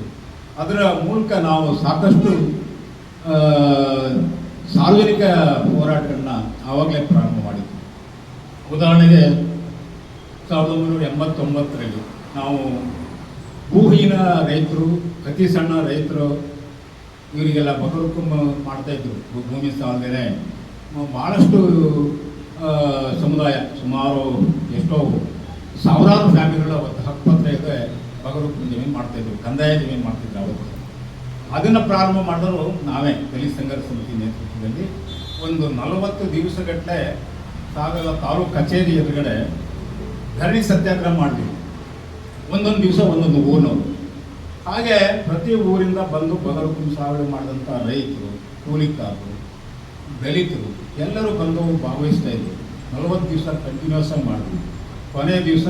ಅದರ ಮೂಲಕ ನಾವು ಸಾಕಷ್ಟು ಸಾರ್ವಜನಿಕ ಹೋರಾಟಗಳನ್ನ ಆವಾಗಲೇ ಪ್ರಾರಂಭ ಮಾಡಿದ್ವಿ. ಉದಾಹರಣೆಗೆ ಸಾವಿರದ ಒಂಬೈನೂರ ಎಂಬತ್ತೊಂಬತ್ತರಲ್ಲಿ ನಾವು ಭೂಹೀನ ರೈತರು, ಅತಿ ಸಣ್ಣ ರೈತರು, ಇವರಿಗೆಲ್ಲ ಬಗರುಕುಂಬ ಮಾಡ್ತಾಯಿದ್ರು ಭೂಮಿ ಸಾಲದೇನೆ ಭಾಳಷ್ಟು ಸಮುದಾಯ ಸುಮಾರು ಎಷ್ಟೋ ಸಾವಿರಾರು ಫ್ಯಾಮಿಲಿಗಳ ಅವತ್ತು ಹಕ್ಕುಪತ್ರ ಇದೆ ಬಗರುಕುಂಬ ಜಮೀನು ಮಾಡ್ತಾಯಿದ್ರು ಕಂದಾಯ ಜಮೀನು ಮಾಡ್ತಿದ್ರು ಅವತ್ತು. ಅದನ್ನು ಪ್ರಾರಂಭ ಮಾಡಿದ್ರು ನಾವೇ, ದಲಿತ ಸಂಘರ್ಷ ಸಮಿತಿ ನೇತೃತ್ವದಲ್ಲಿ. ಒಂದು ನಲವತ್ತು ದಿವಸಗಟ್ಟಲೆ ಸಾಗರ ತಾಲೂಕು ಕಚೇರಿ ಎದುರುಗಡೆ ಧರಣಿ ಸತ್ಯಾಗ್ರಹ ಮಾಡಿದ್ವಿ. ಒಂದೊಂದು ದಿವಸ ಒಂದೊಂದು ಊರಿನವರು ಹಾಗೆ ಪ್ರತಿ ಊರಿಂದ ಬಂದು ಬಗರುಕುಂಬ ಸಾವಿರ ಮಾಡಿದಂಥ ರೈತರು ಕೂಲಿಕಾರರು ದಲಿತರು ಎಲ್ಲರೂ ಬಂದು ಭಾಗವಹಿಸ್ತಾ ಇದ್ದರು ನಲವತ್ತು ದಿವಸ ಕಂಟಿನ್ಯೂಸ್ ಆಗಿ ಮಾಡಿದ್ವಿ. ಕೊನೆಯ ದಿವಸ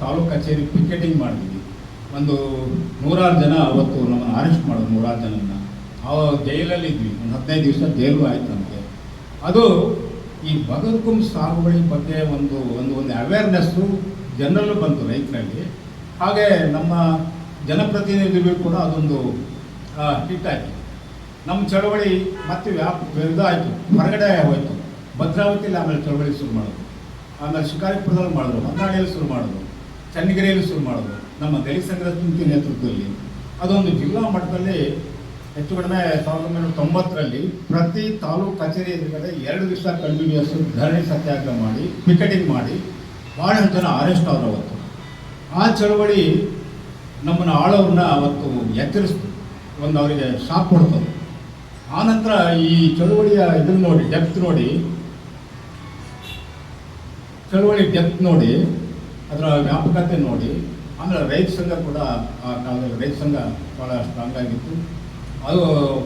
ತಾಲೂಕು ಕಚೇರಿ ಪಿಕೆಟಿಂಗ್ ಮಾಡಿದ್ವಿ. ಒಂದು ನೂರಾರು ಜನ ಅವತ್ತು ನಮ್ಮನ್ನು ಅರೆಸ್ಟ್ ಮಾಡೋದು ನೂರಾರು ಜನನ ಆ ಜೈಲಲ್ಲಿ ಇದ್ವಿ. ಒಂದು ಹದಿನೈದು ದಿವಸ ಜೈಲು ಆಯ್ತು ನಮಗೆ. ಅದು ಈ ಬಗರ್ಕುಂಬ ಸಾಗುವಳಿ ಬಗ್ಗೆ ಒಂದು ಒಂದು ಒಂದು ಅವೇರ್ನೆಸ್ಸು ಜನರಲ್ಲೂ ಬಂತು ರೈತರಲ್ಲಿ. ಹಾಗೆ ನಮ್ಮ ಜನಪ್ರತಿನಿಧಿಗಳು ಕೂಡ ಅದೊಂದು ಹಿಟ್ ಆಯಿತು. ನಮ್ಮ ಚಳವಳಿ ಮತ್ತೆ ವ್ಯಾಪ ಇದಾಯಿತು ಹೊರಗಡೆ ಹೋಯಿತು. ಭದ್ರಾವತಿಯಲ್ಲಿ ಆಮೇಲೆ ಚಳವಳಿ ಶುರು ಮಾಡೋದು ಆಮೇಲೆ ಶಿಕಾರಿಪುರದಲ್ಲಿ ಮಾಡಿದ್ರು. ಹೊನ್ನಾಳಿಯಲ್ಲಿ ಶುರು ಮಾಡೋದು ಚನ್ನಗಿರಿಯಲ್ಲಿ ಶುರು ಮಾಡೋದು ನಮ್ಮ ದಲಿತ ಸಂಘದ ಸಮಿತಿ ನೇತೃತ್ವದಲ್ಲಿ. ಅದೊಂದು ಜಿಲ್ಲಾ ಮಟ್ಟದಲ್ಲಿ ಹೆಚ್ಚು ಕಡಿಮೆ ಸಾವಿರದ ಒಂಬೈನೂರ ತೊಂಬತ್ತರಲ್ಲಿ ಪ್ರತಿ ತಾಲೂಕು ಕಚೇರಿ ಎದುರುಗಡೆ ಎರಡು ದಿವಸ ಕಂಟಿನ್ಯೂಸ್ ಧರಣಿ ಸತ್ಯಾಗ್ರಹ ಮಾಡಿ ಪಿಕೆಟಿಂಗ್ ಮಾಡಿ ಭಾಳ ಜನ ಅರೆಸ್ಟ್ ಆದ್ರು ಅವತ್ತು. ಆ ಚಳವಳಿ ನಮ್ಮನ್ನು ಆಳೋರನ್ನ ಅವತ್ತು ಎಚ್ಚರಿಸ್ತು. ಒಂದು ಅವರಿಗೆ ಶಾಕ್ ಕೊಡ್ತದೆ. ಆನಂತರ ಈ ಚಳುವಳಿಯ ಇದನ್ನು ನೋಡಿ ಡೆಪ್ತ್ ನೋಡಿ. ಚಳುವಳಿ ಡೆಪ್ತ್ ನೋಡಿ, ಅದರ ವ್ಯಾಪಕತೆ ನೋಡಿ. ಆಮೇಲೆ ರೈತ ಸಂಘ ಕೂಡ ಆ ಕಾಲದಲ್ಲಿ, ರೈತ ಸಂಘ ಭಾಳ ಸ್ಟ್ರಾಂಗ್ ಆಗಿತ್ತು. ಅದು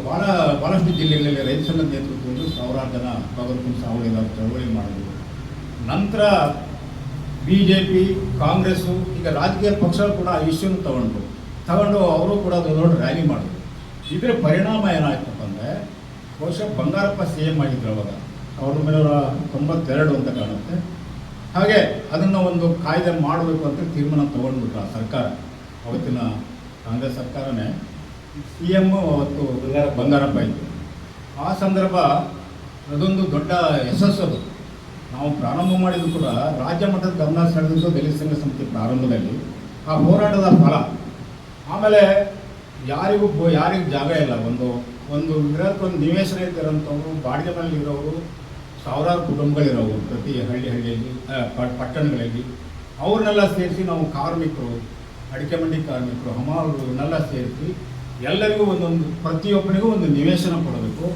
ಭಾಳ ಭಾಳಷ್ಟು ಜಿಲ್ಲೆಗಳಲ್ಲಿ ರೈತ ಸಂಘದ ನೇತೃತ್ವದಲ್ಲಿ ಸಾವಿರಾರು ಜನ ಬಗರ್ಕುಂಬ ಸಾವಳಿಗಾರ ಚಳುವಳಿ ಮಾಡಿದ್ರು. ನಂತರ ಬಿ ಜೆ ಪಿ ಕಾಂಗ್ರೆಸ್ಸು ಈಗ ರಾಜಕೀಯ ಪಕ್ಷಗಳು ಕೂಡ ಆ ಇಶ್ಯೂನ ತಗೊಂಡ್ರು. ತಗೊಂಡು ಅವರು ಕೂಡ ಅದು ನೋಡಿ ರ್ಯಾಲಿ ಮಾಡಿದ್ರು. ಇದರ ಪರಿಣಾಮ ಏನಾಯ್ತಪ್ಪ ಅಂದರೆ ಬಹುಶಃ ಬಂಗಾರಪ್ಪ ಸಿ ಎಂ ಆಗಿದ್ರು ಅವಾಗ. ಸಾವಿರದ ಒಂಬೈನೂರ ತೊಂಬತ್ತೆರಡು ಅಂತ ಕಾಣುತ್ತೆ. ಹಾಗೆ ಅದನ್ನು ಒಂದು ಕಾಯ್ದೆ ಮಾಡಬೇಕು ಅಂತ ತೀರ್ಮಾನ ತೊಗೊಂಡ್ಬಿಟ್ರು ಆ ಸರ್ಕಾರ. ಅವತ್ತಿನ ಕಾಂಗ್ರೆಸ್ ಸರ್ಕಾರನೇ ಸಿ ಎಂ ಅವತ್ತು. ಬಂಗಾರಪ್ಪ ಇತ್ತು ಆ ಸಂದರ್ಭ ಅದೊಂದು ದೊಡ್ಡ ಯಶಸ್ಸು ಅದು. ನಾವು ಪ್ರಾರಂಭ ಮಾಡಿದ್ರು ಕೂಡ ರಾಜ್ಯ ಮಟ್ಟದ ಗಮನ ಸೆಳೆದಿದ್ದು ದಲಿತ ಸಂಘ ಸಮಿತಿ ಪ್ರಾರಂಭದಲ್ಲಿ. ಆ ಹೋರಾಟದ ಫಲ. ಆಮೇಲೆ ಯಾರಿಗೂ ಯಾರಿಗೂ ಜಾಗ ಇಲ್ಲ. ಒಂದು ಒಂದು ಒಂದು ನಿವೇಶನ ಇದ್ದಿರೋಂಥವ್ರು ಬಾಡಿಗೆ ಮನೇಲಿ ಇರೋರು ಸಾವಿರಾರು ಕುಟುಂಬಗಳಿರೋವು ಪ್ರತಿ ಹಳ್ಳಿ ಹಳ್ಳಿಯಲ್ಲಿ ಪಟ್ಟಣಗಳಲ್ಲಿ. ಅವ್ರನ್ನೆಲ್ಲ ಸೇರಿಸಿ ನಾವು ಕಾರ್ಮಿಕರು, ಅಡಿಕೆ ಮಂಡಿ ಕಾರ್ಮಿಕರು, ಹಮಾಲ್ಗಳನ್ನೆಲ್ಲ ಸೇರಿಸಿ ಎಲ್ಲರಿಗೂ ಒಂದೊಂದು ಪ್ರತಿಯೊಬ್ಬರಿಗೂ ಒಂದು ನಿವೇಶನ ಕೊಡಬೇಕು.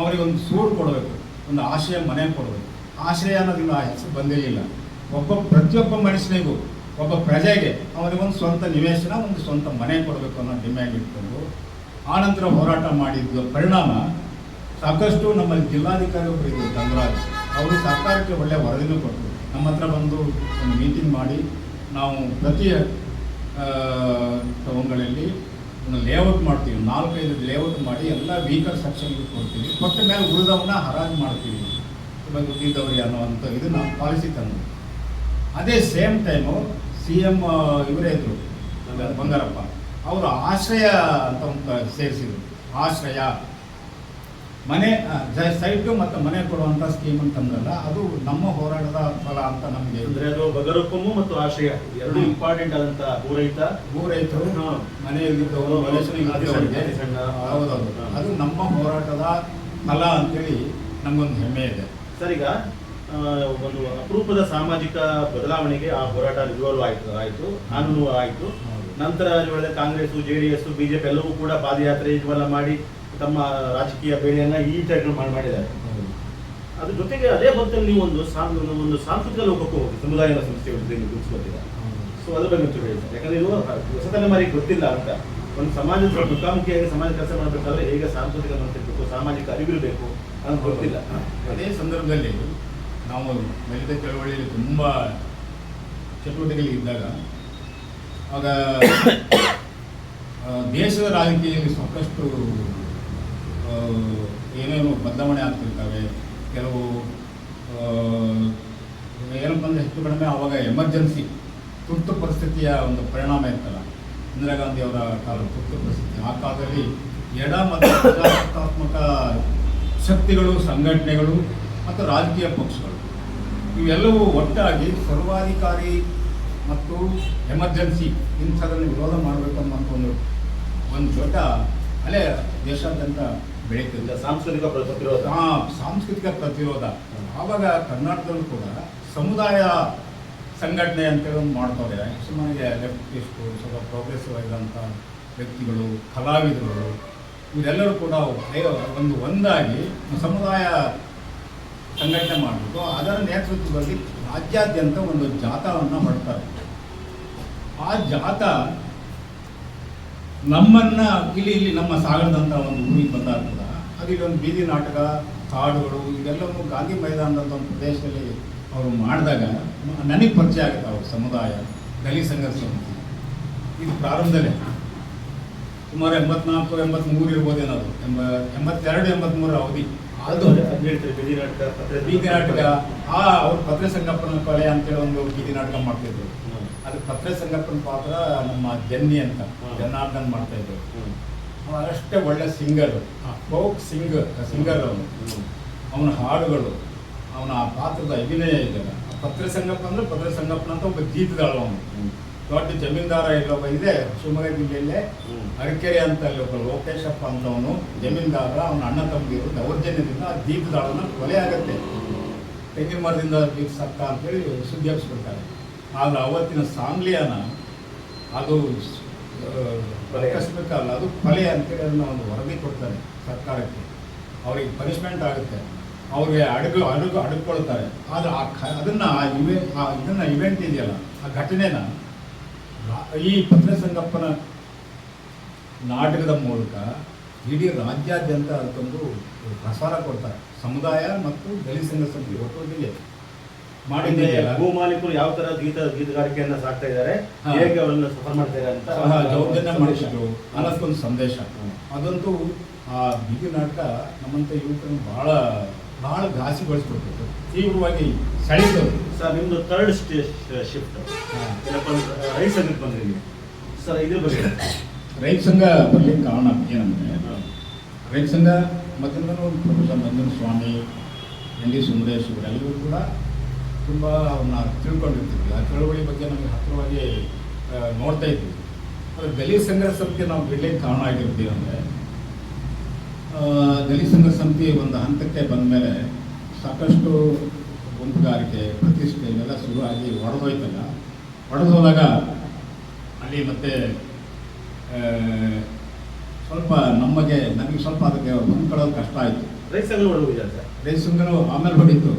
ಅವರಿಗೆ ಒಂದು ಸೂಡು ಕೊಡಬೇಕು. ಒಂದು ಆಶ್ರಯ, ಮನೆ ಕೊಡಬೇಕು. ಆಶ್ರಯ ಅನ್ನೋದಿಲ್ಲ ಆ ಹೆಸರು ಬಂದಿರಲಿಲ್ಲ ಒಬ್ಬ, ಪ್ರತಿಯೊಬ್ಬ ಮನುಷ್ಯನಿಗೂ ಒಬ್ಬ ಪ್ರಜೆಗೆ ಒಂದು ಸ್ವಂತ ನಿವೇಶನ, ಒಂದು ಸ್ವಂತ ಮನೆ ಕೊಡಬೇಕು ಅನ್ನೋ ಡಿಮ್ಯಾಂಡ್ ಇಟ್ಕೊಂಡು ಆನಂತರ ಹೋರಾಟ ಮಾಡಿದ್ದ ಪರಿಣಾಮ ಸಾಕಷ್ಟು ನಮ್ಮಲ್ಲಿ ಜಿಲ್ಲಾಧಿಕಾರಿ ಒಬ್ಬರು ಇದ್ದರು ಧನರಾಜ್ ಅವರು ಸರ್ಕಾರಕ್ಕೆ ಒಳ್ಳೆಯ ವರದಿನೂ ಕೊಟ್ಟರು. ನಮ್ಮ ಹತ್ರ ಬಂದು ಒಂದು ಮೀಟಿಂಗ್ ಮಾಡಿ, ನಾವು ಪ್ರತಿ ಟೌನ್ಗಳಲ್ಲಿ ಒಂದು ಲೇಔಟ್ ಮಾಡ್ತೀವಿ. ನಾಲ್ಕೈದು ಲೇಔಟ್ ಮಾಡಿ ಎಲ್ಲ ವೀಕರ್ ಸೆಕ್ಷನ್ಗೆ ಕೊಡ್ತೀವಿ. ಕೊಟ್ಟ ಮೇಲೆ ಉಳಿದವನ್ನ ಹರಾಜು ಮಾಡ್ತೀವಿ. ತುಂಬ ದುಡ್ಡಿದ್ದವ್ರಿಗೆ ಅನ್ನೋವಂಥ ಇದು ನಾವು ಪಾಲಿಸಿ ತಂದು. ಅದೇ ಸೇಮ್ ಟೈಮು ಸಿ ಎಂ ಇವರೇ ಇದ್ರು ಬಂಗಾರಪ್ಪ. ಅವರು ಆಶ್ರಯ ಅಂತ ಒಂದು ಸೇರಿಸಿದ್ರು. ಆಶ್ರಯ. ಮನೆ ಸೈಟು ಮತ್ತು ಮನೆ ಕೊಡುವಂಥ ಸ್ಕೀಮ್ ಅಂತಂದ್ರಲ್ಲ ಅದು ನಮ್ಮ ಹೋರಾಟದ ಫಲ ಅಂತ ನಮಗೆ ಅಂದರೆ ಅದು ಬಗರುಕುಮ್ಮು ಮತ್ತು ಆಶ್ರಯ ಎರಡು. ಇಂಪಾರ್ಟೆಂಟ್ ಆದಂತ ರೈತ ಭೂ ರೈತರು ಹಾ. ಮನೆಯಲ್ಲಿದ್ದವರು. ಹೌದೌದು. ಅದು ನಮ್ಮ ಹೋರಾಟದ ಫಲ ಅಂತೇಳಿ ನಮಗೊಂದು ಹೆಮ್ಮೆ ಇದೆ. ಸರ್ ಈಗ ಆ, ಒಂದು ಅಪರೂಪದ ಸಾಮಾಜಿಕ ಬದಲಾವಣೆಗೆ ಆ ಹೋರಾಟ ಇನ್ವಾಲ್ವ್ ಆಯಿತು, ಆಯ್ತು ಕಾನೂನು ಆಯ್ತು. ನಂತರ ಹೇಳಿದ Congress J D S BJP ಎಲ್ಲವೂ ಕೂಡ ಪಾದಯಾತ್ರೆ ಇವೆಲ್ಲ ಮಾಡಿ ತಮ್ಮ ರಾಜಕೀಯ ಬೇಳೆಯನ್ನ ಈ ಟೈಪ್ ಮಾಡಿ ಮಾಡಿದ್ದಾರೆ. ಅದ್ರ ಜೊತೆಗೆ ಅದೇ ಹೊತ್ತಲ್ಲಿ ನೀವು ಒಂದು ಒಂದು ಸಾಂಸ್ಕೃತಿಕ ಲೋಕಕ್ಕೂ ಹೋಗಿ, ಸಮುದಾಯದ ಸಂಸ್ಥೆಗಳು ನೀವು ಗುರುತಿಸ್ಕೊತೀರಾ? ಸೊ ಅದ್ರ ಬಗ್ಗೆ ಒಂಚೂರು ಹೇಳಿ ಸರ್. ಯಾಕಂದ್ರೆ ಇದು ಹೊಸ ತಲೆಮಾರಿಗೆ ಗೊತ್ತಿಲ್ಲ ಅಂತ. ಒಂದು ಸಮಾಜದ ಮುಖಾಮುಖಿಯಾಗಿ ಸಮಾಜ ಕೆಲಸ ಮಾಡಬೇಕಾದ್ರೆ ಹೇಗೆ ಸಾಂಸ್ಕೃತಿಕ ಮನಸ್ಸಿರ್ಬೇಕು ಸಾಮಾಜಿಕ ಅರಿವಿರಬೇಕು ಅಂತ ಗೊತ್ತಿಲ್ಲ. ಅದೇ ಸಂದರ್ಭದಲ್ಲಿ ನಾವು ದಲಿತ ಚಳವಳಿಯಲ್ಲಿ ತುಂಬ ಚಟುವಟಿಕೆಗಳು ಇದ್ದಾಗ, ಆಗ ದೇಶದ ರಾಜಕೀಯದಲ್ಲಿ ಸಾಕಷ್ಟು ಏನೇನು ಬದಲಾವಣೆ ಆಗ್ತಿರ್ತವೆ. ಕೆಲವು ಏನಪ್ಪ ಅಂದರೆ ಹೆಚ್ಚು ಕಡಿಮೆ ಆವಾಗ ಎಮರ್ಜೆನ್ಸಿ, ತುರ್ತು ಪರಿಸ್ಥಿತಿಯ ಒಂದು ಪರಿಣಾಮ ಇರ್ತಲ್ಲ ಇಂದಿರಾ ಗಾಂಧಿ ಅವರ ಕಾಲ ತುರ್ತು ಪರಿಸ್ಥಿತಿ. ಆ ಕಾಲದಲ್ಲಿ ಎಡ ಮತ್ತು ಪ್ರಜಾಸತ್ತಾತ್ಮಕ ಶಕ್ತಿಗಳು, ಸಂಘಟನೆಗಳು ಮತ್ತು ರಾಜಕೀಯ ಪಕ್ಷಗಳು. ಇವೆಲ್ಲವೂ ಒಟ್ಟಾಗಿ ಸರ್ವಾಧಿಕಾರಿ ಮತ್ತು ಎಮರ್ಜೆನ್ಸಿ ಇಂಥದನ್ನು ವಿರೋಧ ಮಾಡಬೇಕು ಅನ್ನೋ ಒಂದು ಒಂದು ದೊಡ್ಡ ಅಲೆ ದೇಶಾದ್ಯಂತ ಬೆಳೀತಿದೆ. ಸಾಂಸ್ಕೃತಿಕ ಪ್ರತಿರೋಧ. ಹಾಂ ಸಾಂಸ್ಕೃತಿಕ ಪ್ರತಿರೋಧ. ಆವಾಗ ಕರ್ನಾಟಕದಲ್ಲೂ ಕೂಡ ಸಮುದಾಯ ಸಂಘಟನೆ ಅಂತೇಳಿ ಒಂದು ಮಾಡ್ತಾರೆ. ಸುಮ್ಮನೆ ಲೆಫ್ಟಿಸ್ಟು ಸ್ವಲ್ಪ ಪ್ರೋಗ್ರೆಸಿವ್ ಆಗಿರೋಂಥ ವ್ಯಕ್ತಿಗಳು ಕಲಾವಿದರು ಇವರೆಲ್ಲರೂ ಕೂಡ ಒಂದು ಒಂದಾಗಿ ಸಮುದಾಯ ಸಂಘಟನೆ ಮಾಡಿಬಿಟ್ಟು ಅದರ ನೇತೃತ್ವದಲ್ಲಿ ರಾಜ್ಯಾದ್ಯಂತ ಒಂದು ಜಾಥಾವನ್ನು ಮಾಡ್ತಾರೆ. ಆ ಜಾಥಾ ನಮ್ಮನ್ನ ಇಲ್ಲಿ ಇಲ್ಲಿ ನಮ್ಮ ಸಾಗರದಂಥ ಒಂದು ಊರಿಗೆ ಬಂದಾಗ ಅದು ಒಂದು ಬೀದಿ ನಾಟಕ ಹಾಡುಗಳು ಇದೆಲ್ಲವೂ ಗಾಂಧಿ ಮೈದಾನದಂಥ ಒಂದು ಪ್ರದೇಶದಲ್ಲಿ ಅವರು ಮಾಡಿದಾಗ ನನಗೆ ಪರಿಚಯ ಆಗುತ್ತೆ ಅವ್ರ ಸಮುದಾಯ, ದಲಿತ ಸಂಘರ್ಷ ಇದು ಪ್ರಾರಂಭದಲ್ಲೇ. ಸುಮಾರು ಎಂಬತ್ನಾಲ್ಕು, ಎಂಬತ್ಮೂರು ಇರ್ಬೋದೇನೋ ಅದು ಎಂಬ, ಎಂಬತ್ತೆರಡು ಎಂಬತ್ಮೂರು ಅವಧಿ. ಅದು ಬೀದಿ ನಾಟಕ ಬೀದಿ ನಾಟಕ. ಆ ಅವ್ರ ಪತ್ರೆ ಸಂಗಪ್ಪನ ಕೊಲೆ ಅಂತೇಳಿ ಒಂದು ಬೀದಿ ನಾಟಕ ಮಾಡ್ತಿದ್ರು. ಅದು ಪತ್ರೆ ಸಂಗಪ್ಪನ ಪಾತ್ರ ನಮ್ಮ ಜನ್ನಿ ಅಂತ. ಜನಾರ್ದನ್ ಮಾಡ್ತಾ ಇದ್ರು. ಅಷ್ಟೇ ಒಳ್ಳೆ ಸಿಂಗರ್. ಫೋಕ್ ಸಿಂಗರ್ ಸಿಂಗರ್ ಅವನು. ಅವನ ಹಾಡುಗಳು ಅವನ ಆ ಪಾತ್ರದ ಅಭಿನಯ ಇದೆಯಲ್ಲ ಆ ಪತ್ರ ಸಂಗಪ್ಪ ಅಂದ್ರೆ ಪತ್ರೆ ಸಂಗಪ್ಪನ ಅಂತ ಒಬ್ಬ ಗೀತದಾಳು ಅವನು. ದೊಡ್ಡ ಜಮೀನ್ದಾರ ಇಲ್ಲೊಬ್ಬ ಇದೆ ಶಿವಮೊಗ್ಗ ಜಿಲ್ಲೆಯಲ್ಲೇ. ಅಡಕೆರೆ ಅರಕೆರೆ ಅಂತ ಅಲ್ಲಿ ಒಬ್ಬ ಲೋಕೇಶಪ್ಪ ಅಂತವನು ಜಮೀನ್ದಾರ. ಅವನ ಅಣ್ಣ ತಮ್ಮದಿರು ದೌರ್ಜನ್ಯದಿಂದ ದೀಪದಾಳನ ಕೊಲೆ ಆಗತ್ತೆ. ತೆಂಗಿನ ಮರದಿಂದ ದೀಪ ಸತ್ತ ಅಂತೇಳಿ ಸುದ್ದಿ ಹಬ್ಬಿಸ್ಬಿಡ್ತಾರೆ ಆದ್ರೆ ಅವತ್ತಿನ ಸಾಂಗ್ಲಿಯನ ಅದು ಅಲ್ಲ ಅದು ಕೊಲೆ ಅಂತೇಳಿ ಅದನ್ನ ಒಂದು ವರದಿ ಕೊಡ್ತಾರೆ ಸರ್ಕಾರಕ್ಕೆ. ಅವ್ರಿಗೆ ಪನಿಷ್ಮೆಂಟ್ ಆಗುತ್ತೆ. ಅವ್ರಿಗೆ ಅಡುಗು ಅಡುಗೆ ಅಡುಕೊಳ್ತಾರೆ ಆದ್ರೆ ಆ ಕ ಅದನ್ನ ಆ ಇವೆ ಆ ಇದನ್ನ ಇವೆಂಟ್ ಇದೆಯಲ್ಲ ಆ ಘಟನೆನ ಈ ಪತ್ರಸಂಗಪ್ಪನ ನಾಟಕದ ಮೂಲಕ ಇಡೀ ರಾಜ್ಯಾದ್ಯಂತ ಅದಕ್ಕೊಂದು ಪ್ರಸಾರ ಕೊಡ್ತಾರೆ. ಸಮುದಾಯ ಮತ್ತು ದಲಿತ ಸಂಘ ಸಮಿತಿ. ಒಟ್ಟು ಮಾಡಿದ್ದೆ ಭೂಮಾಲೀಕರು ಭೂ ಮಾಲೀಕರು ಯಾವ ತರ ಗೀತ ಗೀತಗಾರಿಕೆಯನ್ನ ಸಾಕ್ತಾ ಇದ್ದಾರೆ. ಹೇಗೆ ಅವರನ್ನ ಸಫರ್ ಮಾಡ್ತಾ ಇದ್ದಾರೆ ಅಂತ ಜವಾಬ್ದಾರಿನ ಮಾಡಿಸಿದ್ರು ಅನ್ನೋದಕ್ಕೊಂದು ಸಂದೇಶ. ಅದಂತೂ ಆ ಬೀದಿ ನಾಟಕ ನಮ್ಮಂತ ಯುವಕರನ್ನು ಬಹಳ ಬಹಳ ಘಾಸಿಗೊಳಿಸ್ಬಿಟ್ಟಿತ್ತು ತೀವ್ರವಾಗಿ ಸೆಳೆದರು ಸರ್ ನಿಮ್ದು ಥರ್ಡ್ ಶಿಫ್ಟ್ ಹಾ. ಏನಪ್ಪ ಅಂದ್ರೆ ರೈಸ್ ಸಂಘಕ್ಕೆ ಬಂದ್ರಿ ಸರ್ ಇದ್ರ ಬಗ್ಗೆ. ರೈತ ಸಂಘ ಬರ್ಲಿಕ್ಕೆ ಕಾರಣ ಏನಂದ್ರೆ. ರೈತ ಸಂಘ ಮೊದಲಿಂದ professor Nandana Swamy N D Sundaresh ಇವರೆಲ್ಲರೂ ಕೂಡ ತುಂಬ ಅವನ್ನ ತಿಳ್ಕೊಂಡಿರ್ತೀವಿ ಆ ಚಳವಳಿ ಬಗ್ಗೆ ನಮಗೆ ಹತ್ತಿರವಾಗಿ ನೋಡ್ತಾ ಇದ್ವಿ. ಆದರೆ ದಲಿತ ಸಂಘರ್ಷಕ್ಕೆ ನಾವು ಬಿಡ್ಲಿಕ್ಕೆ ಕಾರಣ ಆಗಿರ್ತೀವಿ ಅಂದರೆ ಸಂಘರ್ಷ ಸಮಿತಿ ಒಂದು ಹಂತಕ್ಕೆ ಬಂದ ಮೇಲೆ ಸಾಕಷ್ಟು ಗುಂಪುಗಾರಿಕೆ ಪ್ರತಿಷ್ಠೆ ಇವೆಲ್ಲ ಶುರುವಾಗಿ ಒಡೆದೋಯ್ತಲ್ಲ. ಒಡೆದು ಹೋದಾಗ ಅಲ್ಲಿ ಮತ್ತೆ ಸ್ವಲ್ಪ ನಮಗೆ ನನಗೆ ಸ್ವಲ್ಪ ಅದಕ್ಕೆ ಹೊಂದ್ಕೊಳ್ಳೋದು ಕಷ್ಟ ಆಯಿತು. ಸಂಘ ರೈತ ಸಂಘನು ಆಮೇಲೆ ಹೊಡಿತು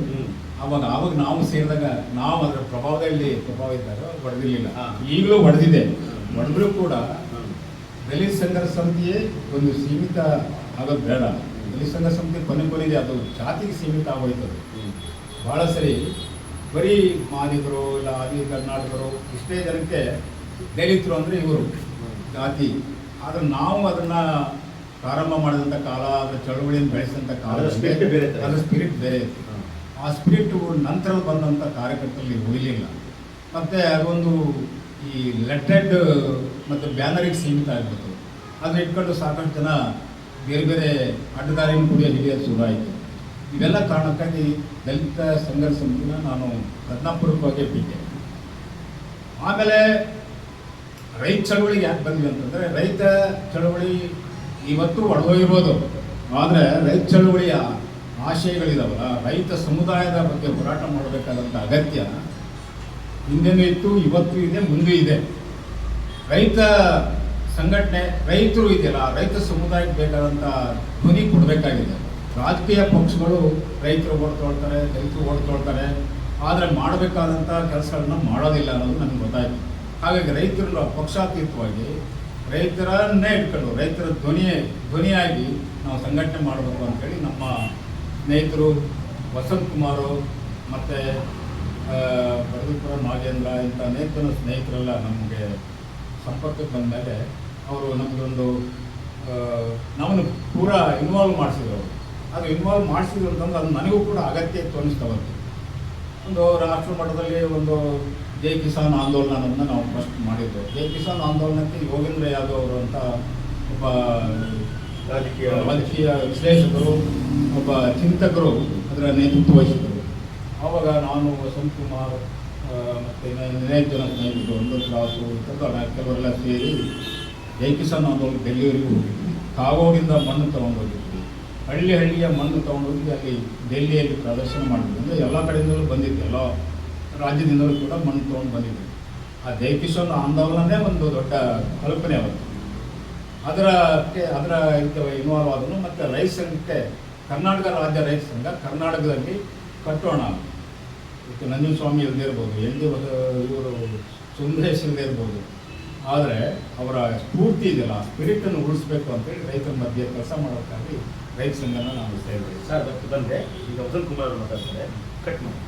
ಆವಾಗ ಅವಾಗ ಆವಾಗ ನಾವು ಸೇರಿದಾಗ ನಾವು ಅದರ ಪ್ರಭಾವದಲ್ಲಿ ಪ್ರಭಾವ ಇದ್ದಾಗ ಹೊಡೆದಿರಲಿಲ್ಲ. ಈಗಲೂ ಹೊಡೆದಿದೆ. ಹೊಡೆದ್ರೂ ಕೂಡ. ದಲಿತ ಸಂಘರ್ಷ ಸಮಿತಿಯೇ ಒಂದು ಸೀಮಿತ ಆಗೋದು ಬೇಡ ದಲಿತ ಸಂಘ ಸಂಸ್ಥೆ ಕೊನೆ ಕೊನೆಗೆ ಅದು ಜಾತಿಗೆ ಸೀಮಿತ ಆಗೋಯ್ತದೆ. ಭಾಳ ಸರಿ ಬರೀ ಮಾದಿಗರು ಇಲ್ಲ ಆದಿ ಕರ್ನಾಟಕರು ಇಷ್ಟೇ ಜನಕ್ಕೆ ದಲಿತರು ಅಂದರೆ ಇವರು ಜಾತಿ ಆದರೆ ನಾವು ಅದನ್ನು ಪ್ರಾರಂಭ ಮಾಡಿದಂಥ ಕಾಲ ಅದರ ಚಳವಳಿಯನ್ನು ಬೆಳೆಸಿದಂಥ ಕಾಲ. ಅದರ ಸ್ಪಿರಿಟ್ ಬೇರೆ ಇತ್ತು. ಆ ಸ್ಪಿರಿಟ್ ನಂತರ ಬಂದಂಥ ಕಾರ್ಯಕರ್ತರಲ್ಲಿ ಉಳಿಲಿಲ್ಲ ಮತ್ತು ಅದೊಂದು ಈ ಲೆಟೆಡ್ ಮತ್ತು ಬ್ಯಾನರಿಗೆ ಸೀಮಿತ ಆಗಿಬಿಡ್ತು ಅದನ್ನ ಇಟ್ಕೊಂಡು ಸಾಕಷ್ಟು ಜನ ಬೇರೆ ಬೇರೆ ಅಡ್ಡದಾರಿನ ಕೂಡ ಹಿಡಿಯೋದು ಶುರುವಾಯಿತು. ಇವೆಲ್ಲ ಕಾರಣಕ್ಕಾಗಿ ದಲಿತ ಸಂಘರ್ಷ ಸಮಿತಿನ ನಾನು ಪ್ರಜ್ಞಾಪೂರ್ವಕವಾಗಿ ಬಿಟ್ಟೆ ಆಮೇಲೆ ರೈತ ಚಳವಳಿಗೆ ಯಾಕೆ ಬಂದ್ವಿ ಅಂತಂದರೆ, ರೈತ ಚಳವಳಿ ಇವತ್ತು ಒಳಗೋಗಿರ್ಬೋದು. ಆದರೆ ರೈತ ಚಳವಳಿಯ ಆಶಯಗಳಿದಾವಲ್ಲ ರೈತ ಸಮುದಾಯದ ಬಗ್ಗೆ ಹೋರಾಟ ಮಾಡಬೇಕಾದಂಥ ಅಗತ್ಯ ಹಿಂದೆನೂ ಇತ್ತು, ಇವತ್ತು ಇದೆ, ಮುಂದೆ ಇದೆ. ರೈತ ಸಂಘಟನೆ, ರೈತರು ಇದೆಯಲ್ಲ, ರೈತ ಸಮುದಾಯಕ್ಕೆ ಬೇಕಾದಂಥ ಧ್ವನಿ ಕೊಡಬೇಕಾಗಿದೆ. ರಾಜಕೀಯ ಪಕ್ಷಗಳು ರೈತರು ಓಡ್ತೊಳ್ತಾರೆ ರೈತರು ದಲಿತರು ಓಟ್ ತೊಳ್ತಾರೆ. ಆದರೆ ಮಾಡಬೇಕಾದಂಥ ಕೆಲಸಗಳನ್ನ ಮಾಡೋದಿಲ್ಲ ಅನ್ನೋದು ನನಗೆ ಗೊತ್ತಾಯಿತು. ಹಾಗಾಗಿ ರೈತರು ಪಕ್ಷಾತೀತವಾಗಿ ರೈತರನ್ನೇ ಇಟ್ಕೊಂಡು, ರೈತರ ಧ್ವನಿ ಧ್ವನಿಯಾಗಿ ನಾವು ಸಂಘಟನೆ ಮಾಡಬೇಕು ಅಂತೇಳಿ ನಮ್ಮ ಸ್ನೇಹಿತರು ವಸಂತ್ ಕುಮಾರು ಮತ್ತು ಬಡಗುಪುರ ನಾಗೇಂದ್ರ ಇಂಥ ಅನೇಕ ಸ್ನೇಹಿತರೆಲ್ಲ ನಮಗೆ ಸಂಪರ್ಕಕ್ಕೆ ಬಂದ ಮೇಲೆ ಅವರು ನಮಗೊಂದು ಆ, ನಮ್ಮನ್ನು ಪೂರಾ ಇನ್ವಾಲ್ವ್ ಮಾಡಿಸಿದ್ರು. ಅದು ಇನ್ವಾಲ್ವ್ ಮಾಡಿಸಿದ್ರು ಅಂತಂದ್ರೆ ಅದು ನನಗೂ ಕೂಡ ಅಗತ್ಯ ಇತ್ತು ಒಂದು ರಾಷ್ಟ್ರ ಮಟ್ಟದಲ್ಲಿ ಒಂದು ಜೈ ಕಿಸಾನ್ ಆಂದೋಲನ ಅನ್ನೋದನ್ನ ನಾವು ಫಸ್ಟ್ ಮಾಡಿದ್ದು. ಜೈ ಕಿಸಾನ್ ಆಂದೋಲನಕ್ಕೆ ಯೋಗೇಂದ್ರ ಯಾದವ್ ಅವರು ಅಂತ ಒಬ್ಬ ರಾಜಕೀಯ ರಾಜಕೀಯ ವಿಶ್ಲೇಷಕರು ಒಬ್ಬ ಚಿಂತಕರು ಅದರ ನೇತೃತ್ವ ವಹಿಸಿದರು ಆವಾಗ ನಾನು ವಸಂತ್ ಕುಮಾರ್ ಮತ್ತು ಮತ್ತೆ ಇನ್ನು ಅನೇಕ ಜನ ಸ್ನೇಹಿತರು ಒಂದು ಕ್ಲಾಸು ಅಂತ ಕೆಲವರೆಲ್ಲ ಸೇರಿ ಜೈ ಕಿಸಾನ್ ಆಂದೋಲನ ಡೆಲ್ಲಿವರೆಗೂ ಹೋಗಿದ್ವಿ ಕಾಗೋಡಿಂದ ಮಣ್ಣು ತೊಗೊಂಡೋಗಿದ್ವಿ ಹಳ್ಳಿ ಹಳ್ಳಿಯ ಮಣ್ಣು ತೊಗೊಂಡೋಗಿ ಅಲ್ಲಿ ಡೆಲ್ಲಿಯಲ್ಲಿ ಪ್ರದರ್ಶನ ಮಾಡಿದ್ವಿ ಅಂದರೆ ಎಲ್ಲ ಕಡೆಯಿಂದಲೂ ಬಂದಿದ್ದೆ ಎಲ್ಲ ರಾಜ್ಯದಿಂದಲೂ ಕೂಡ ಮಣ್ಣು ತೊಗೊಂಡು ಬಂದಿದ್ವಿ ಆ ಜೈ ಕಿಸಾನ್ ಆಂದೋಲನನೇ ಒಂದು ದೊಡ್ಡ ಕಲ್ಪನೆ ಅವತ್ತು. ಅದರಕ್ಕೆ ಅದರ ಇನ್ವಾಲ್ವ್ ಆದನು. ಮತ್ತು ರೈತ ಸಂಘಕ್ಕೆ, ಕರ್ನಾಟಕ ರಾಜ್ಯ ರೈತ ಸಂಘ ಕರ್ನಾಟಕದಲ್ಲಿ ಕಟ್ಟೋಣ ಇವತ್ತು ನಂಜನಸ್ವಾಮಿ ಇಲ್ಲದೇ ಇರ್ಬೋದು ಎಲ್ಲಿ ಇವರು ಸುಂದರೇಶ್ ಇಲ್ಲದೇ ಇರ್ಬೋದು ಆದರೆ ಅವರ ಸ್ಫೂರ್ತಿ ಇದೆಯಲ್ಲ, ಆ ಸ್ಪಿರಿಟನ್ನು ಉಳಿಸ್ಬೇಕು ಅಂತೇಳಿ ರೈತರ ಮಧ್ಯೆ ಕೆಲಸ ಮಾಡೋಕ್ಕಾಗಿ ರೈತ ಸಂಘನ ನಾವು ಸೇರಿದ್ವಿ ಸರ್ ಬಂದೆ. ಈಗ ಅಬ್ದುಲ್ ಕುಮಾರ್ ಮಾತಾಡ್ತಾರೆ. ಕಟ್ ಮಾಡಿ.